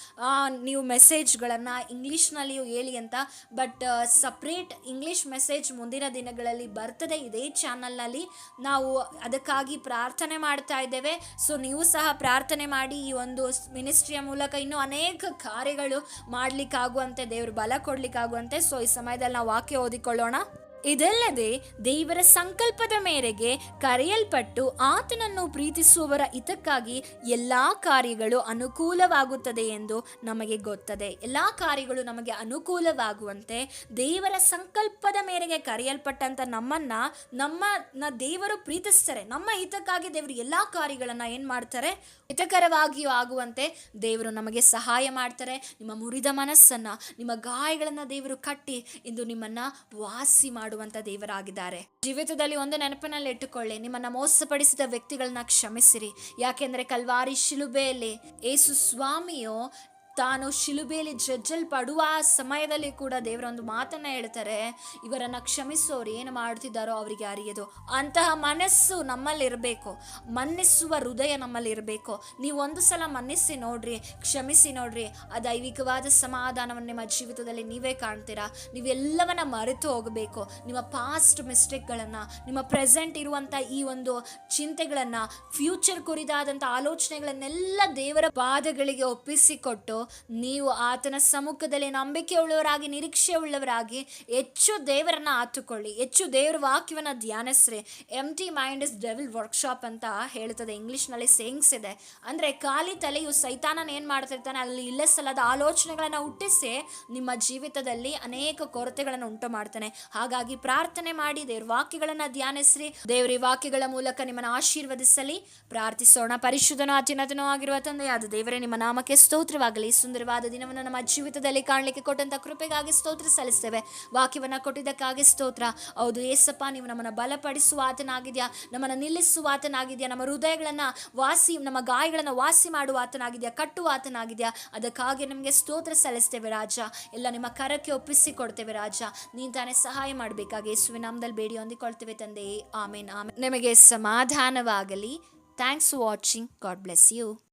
ನೀವು ಮೆಸೇಜ್ಗಳನ್ನು ಇಂಗ್ಲೀಷ್ನಲ್ಲಿಯೂ ಹೇಳಿ ಅಂತ. ಬಟ್ ಸಪ್ರೇಟ್ ಇಂಗ್ಲೀಷ್ ಮೆಸೇಜ್ ಮುಂದಿನ ದಿನಗಳಲ್ಲಿ ಬರ್ತದೆ. ಇದೇ ಚಾನಲ್ನಲ್ಲಿ ನಾವು ಅದಕ್ಕಾಗಿ ಪ್ರಾರ್ಥನೆ ಮಾಡ್ತಾ ಇದ್ದೇವೆ. ಸೊ, ನೀವು ಸಹ ಪ್ರಾರ್ಥನೆ ಮಾಡಿ ಈ ಒಂದು ಮಿನಿಸ್ಟ್ರಿಯ ಮೂಲಕ ಇನ್ನೂ ಅನೇಕ ಕಾರ್ಯಗಳು ಮಾಡಲಿಕ್ಕಾಗುವಂತೆ, ದೇವರು ಬಲ ಕೊಡ್ಲಿಕ್ಕಾಗುವಂತೆ. ಸೊ ಈ ಸಮಯದಲ್ಲಿ ನಾವು ವಾಕ್ಯ ಓದಿಕೊಳ್ಳೋಣ. ಇದಲ್ಲದೆ ದೇವರ ಸಂಕಲ್ಪದ ಮೇರೆಗೆ ಕರೆಯಲ್ಪಟ್ಟು ಆತನನ್ನು ಪ್ರೀತಿಸುವವರ ಹಿತಕ್ಕಾಗಿ ಎಲ್ಲ ಕಾರ್ಯಗಳು ಅನುಕೂಲವಾಗುತ್ತದೆ ಎಂದು ನಮಗೆ ಗೊತ್ತದೆ. ಎಲ್ಲ ಕಾರ್ಯಗಳು ನಮಗೆ ಅನುಕೂಲವಾಗುವಂತೆ ದೇವರ ಸಂಕಲ್ಪದ ಮೇರೆಗೆ ಕರೆಯಲ್ಪಟ್ಟಂತ ನಮ್ಮನ್ನ ನಮ್ಮ ದೇವರು ಪ್ರೀತಿಸ್ತಾರೆ. ನಮ್ಮ ಹಿತಕ್ಕಾಗಿ ದೇವರು ಎಲ್ಲ ಕಾರ್ಯಗಳನ್ನ ಏನ್ ಮಾಡ್ತಾರೆ? ಹಿತಕರವಾಗಿಯೂ ಆಗುವಂತೆ ದೇವರು ನಮಗೆ ಸಹಾಯ ಮಾಡ್ತಾರೆ. ನಿಮ್ಮ ಮುರಿದ ಮನಸ್ಸನ್ನ, ನಿಮ್ಮ ಗಾಯಗಳನ್ನ ದೇವರು ಕಟ್ಟಿ ಇಂದು ನಿಮ್ಮನ್ನ ವಾಸಿ ಮಾಡುವಂತ ದೇವರಾಗಿದ್ದಾರೆ. ಜೀವಿತದಲ್ಲಿ ಒಂದು ನೆನಪಿನಲ್ಲಿ ಇಟ್ಟುಕೊಳ್ಳಿ, ನಿಮ್ಮನ್ನ ಮೋಸಪಡಿಸಿದ ವ್ಯಕ್ತಿಗಳನ್ನ ಕ್ಷಮಿಸಿರಿ. ಯಾಕೆಂದ್ರೆ ಕಲ್ವಾರಿ ಶಿಲುಬೆಯಲ್ಲಿ ಏಸು ಸ್ವಾಮಿಯು ತಾನು ಶಿಲುಬೆಯಲ್ಲಿ ಜಜ್ಜಲ್ಪಡುವ ಸಮಯದಲ್ಲಿ ಕೂಡ ದೇವರೊಂದು ಮಾತನ್ನ ಹೇಳ್ತಾರೆ, ಇವರನ್ನ ಕ್ಷಮಿಸೋರು ಏನು ಮಾಡ್ತಿದ್ದಾರೋ ಅವರಿಗೆ ಅರಿಯೋದು. ಅಂತಹ ಮನಸ್ಸು ನಮ್ಮಲ್ಲಿರಬೇಕು. ಮನ್ನಿಸುವ ಹೃದಯ ನಮ್ಮಲ್ಲಿರಬೇಕು. ನೀವು ಒಂದು ಸಲ ಮನ್ನಿಸಿ ನೋಡ್ರಿ, ಕ್ಷಮಿಸಿ ನೋಡ್ರಿ. ಆ ದೈವಿಕವಾದ ಸಮಾಧಾನವನ್ನು ನಿಮ್ಮ ಜೀವಿತದಲ್ಲಿ ನೀವೇ ಕಾಣ್ತೀರಾ? ನೀವೆಲ್ಲವನ್ನ ಮರೆತು ಹೋಗಬೇಕು. ನಿಮ್ಮ ಪಾಸ್ಟ್ ಮಿಸ್ಟೇಕ್ಗಳನ್ನು ನಿಮ್ಮ ಪ್ರೆಸೆಂಟ್ ಇರುವಂಥ ಈ ಒಂದು ಚಿಂತೆಗಳನ್ನು ಫ್ಯೂಚರ್ ಕುರಿತಾದಂಥ ಆಲೋಚನೆಗಳನ್ನೆಲ್ಲ ದೇವರ ಪಾದಗಳಿಗೆ ಒಪ್ಪಿಸಿಕೊಟ್ಟು ನೀವು ಆತನ ಸಮ್ಮುಖದಲ್ಲಿ ನಂಬಿಕೆ ಉಳ್ಳವರಾಗಿ ನಿರೀಕ್ಷೆ ಉಳ್ಳವರಾಗಿ ಹೆಚ್ಚು ದೇವರನ್ನ ಆತುಕೊಳ್ಳಿ, ಹೆಚ್ಚು ದೇವರ ವಾಕ್ಯವನ್ನ ಧ್ಯಾನಿಸ್ರಿ. Empty mind is devil workshop ಅಂತ ಹೇಳ್ತದೆ ಇಂಗ್ಲೀಷ್ನಲ್ಲಿ ಸೇಂಗ್ಸ್ ಇದೆ. ಅಂದ್ರೆ ಖಾಲಿ ತಲೆಯು ಸೈತಾನನ ಏನು ಮಾಡ್ತಿರ್ತಾನೆ? ಅಲ್ಲಿ ಇಲ್ಲಸಲ್ಲದ ಆಲೋಚನೆಗಳನ್ನು ಹುಟ್ಟಿಸಿ ನಿಮ್ಮ ಜೀವಿತದಲ್ಲಿ ಅನೇಕ ಕೊರತೆಗಳನ್ನು ಉಂಟು ಮಾಡ್ತಾನೆ. ಹಾಗಾಗಿ ಪ್ರಾರ್ಥನೆ ಮಾಡಿ, ದೇವ್ರ ವಾಕ್ಯಗಳನ್ನು ಧ್ಯಾನಿಸ್ರಿ. ದೇವ್ರಿ ವಾಕ್ಯಗಳ ಮೂಲಕ ನಿಮ್ಮನ್ನು ಆಶೀರ್ವದಿಸಲಿ. ಪ್ರಾರ್ಥಿಸೋಣ. ಪರಿಶುದ್ಧನೋ ಅತ್ಯುನ್ನತನೋ ಆಗಿರುವ ತಂದೆಯಾದ ದೇವರೇ, ನಿಮ್ಮ ನಾಮಕ್ಕೆ ಸ್ತೋತ್ರವಾಗಲಿ. ಸುಂದರವಾದ ದಿನವನ್ನು ನಮ್ಮ ಜೀವಿತದಲ್ಲಿ ಕಾಣಲಿಕ್ಕೆ ಕೊಟ್ಟಂತ ಕೃಪೆಗಾಗಿ ಸ್ತೋತ್ರ ಸಲ್ಲಿಸ್ತೇವೆ. ವಾಕ್ಯವನ್ನ ಕೊಟ್ಟಿದ್ದಕ್ಕಾಗಿ ಸ್ತೋತ್ರ. ಹೌದು, ಏಸಪ್ಪ, ನೀವು ನಮ್ಮನ್ನು ಬಲಪಡಿಸುವ ಆತನಾಗಿದೆಯಾ? ನಮ್ಮನ್ನು ನಿಲ್ಲಿಸುವ ಆತನಾಗಿದೆಯಾ? ನಮ್ಮ ಹೃದಯಗಳನ್ನ ವಾಸಿ, ನಮ್ಮ ಗಾಯಗಳನ್ನು ವಾಸಿ ಮಾಡುವ ಆತನಾಗಿದೆಯಾ? ಕಟ್ಟುವ ಆತನಾಗಿದೆಯಾ? ಅದಕ್ಕಾಗಿ ನಮಗೆ ಸ್ತೋತ್ರ ಸಲ್ಲಿಸ್ತೇವೆ ರಾಜ. ಎಲ್ಲ ನಿಮ್ಮ ಕರಕ್ಕೆ ಒಪ್ಪಿಸಿ ಕೊಡ್ತೇವೆ ರಾಜ. ನೀನ್ ತಾನೇ ಸಹಾಯ ಮಾಡಬೇಕಾಗಿ ಯೇಸುವಿನ ನಾಮದಲ್ಲಿ ಬೇಡಿ ಹೊಂದಿಕೊಳ್ತೇವೆ ತಂದೆಯೇ ಆಮೇನ್ ಆಮೇನ್. ನಿಮಗೆ ಸಮಾಧಾನವಾಗಲಿ. Thanks for watching God bless you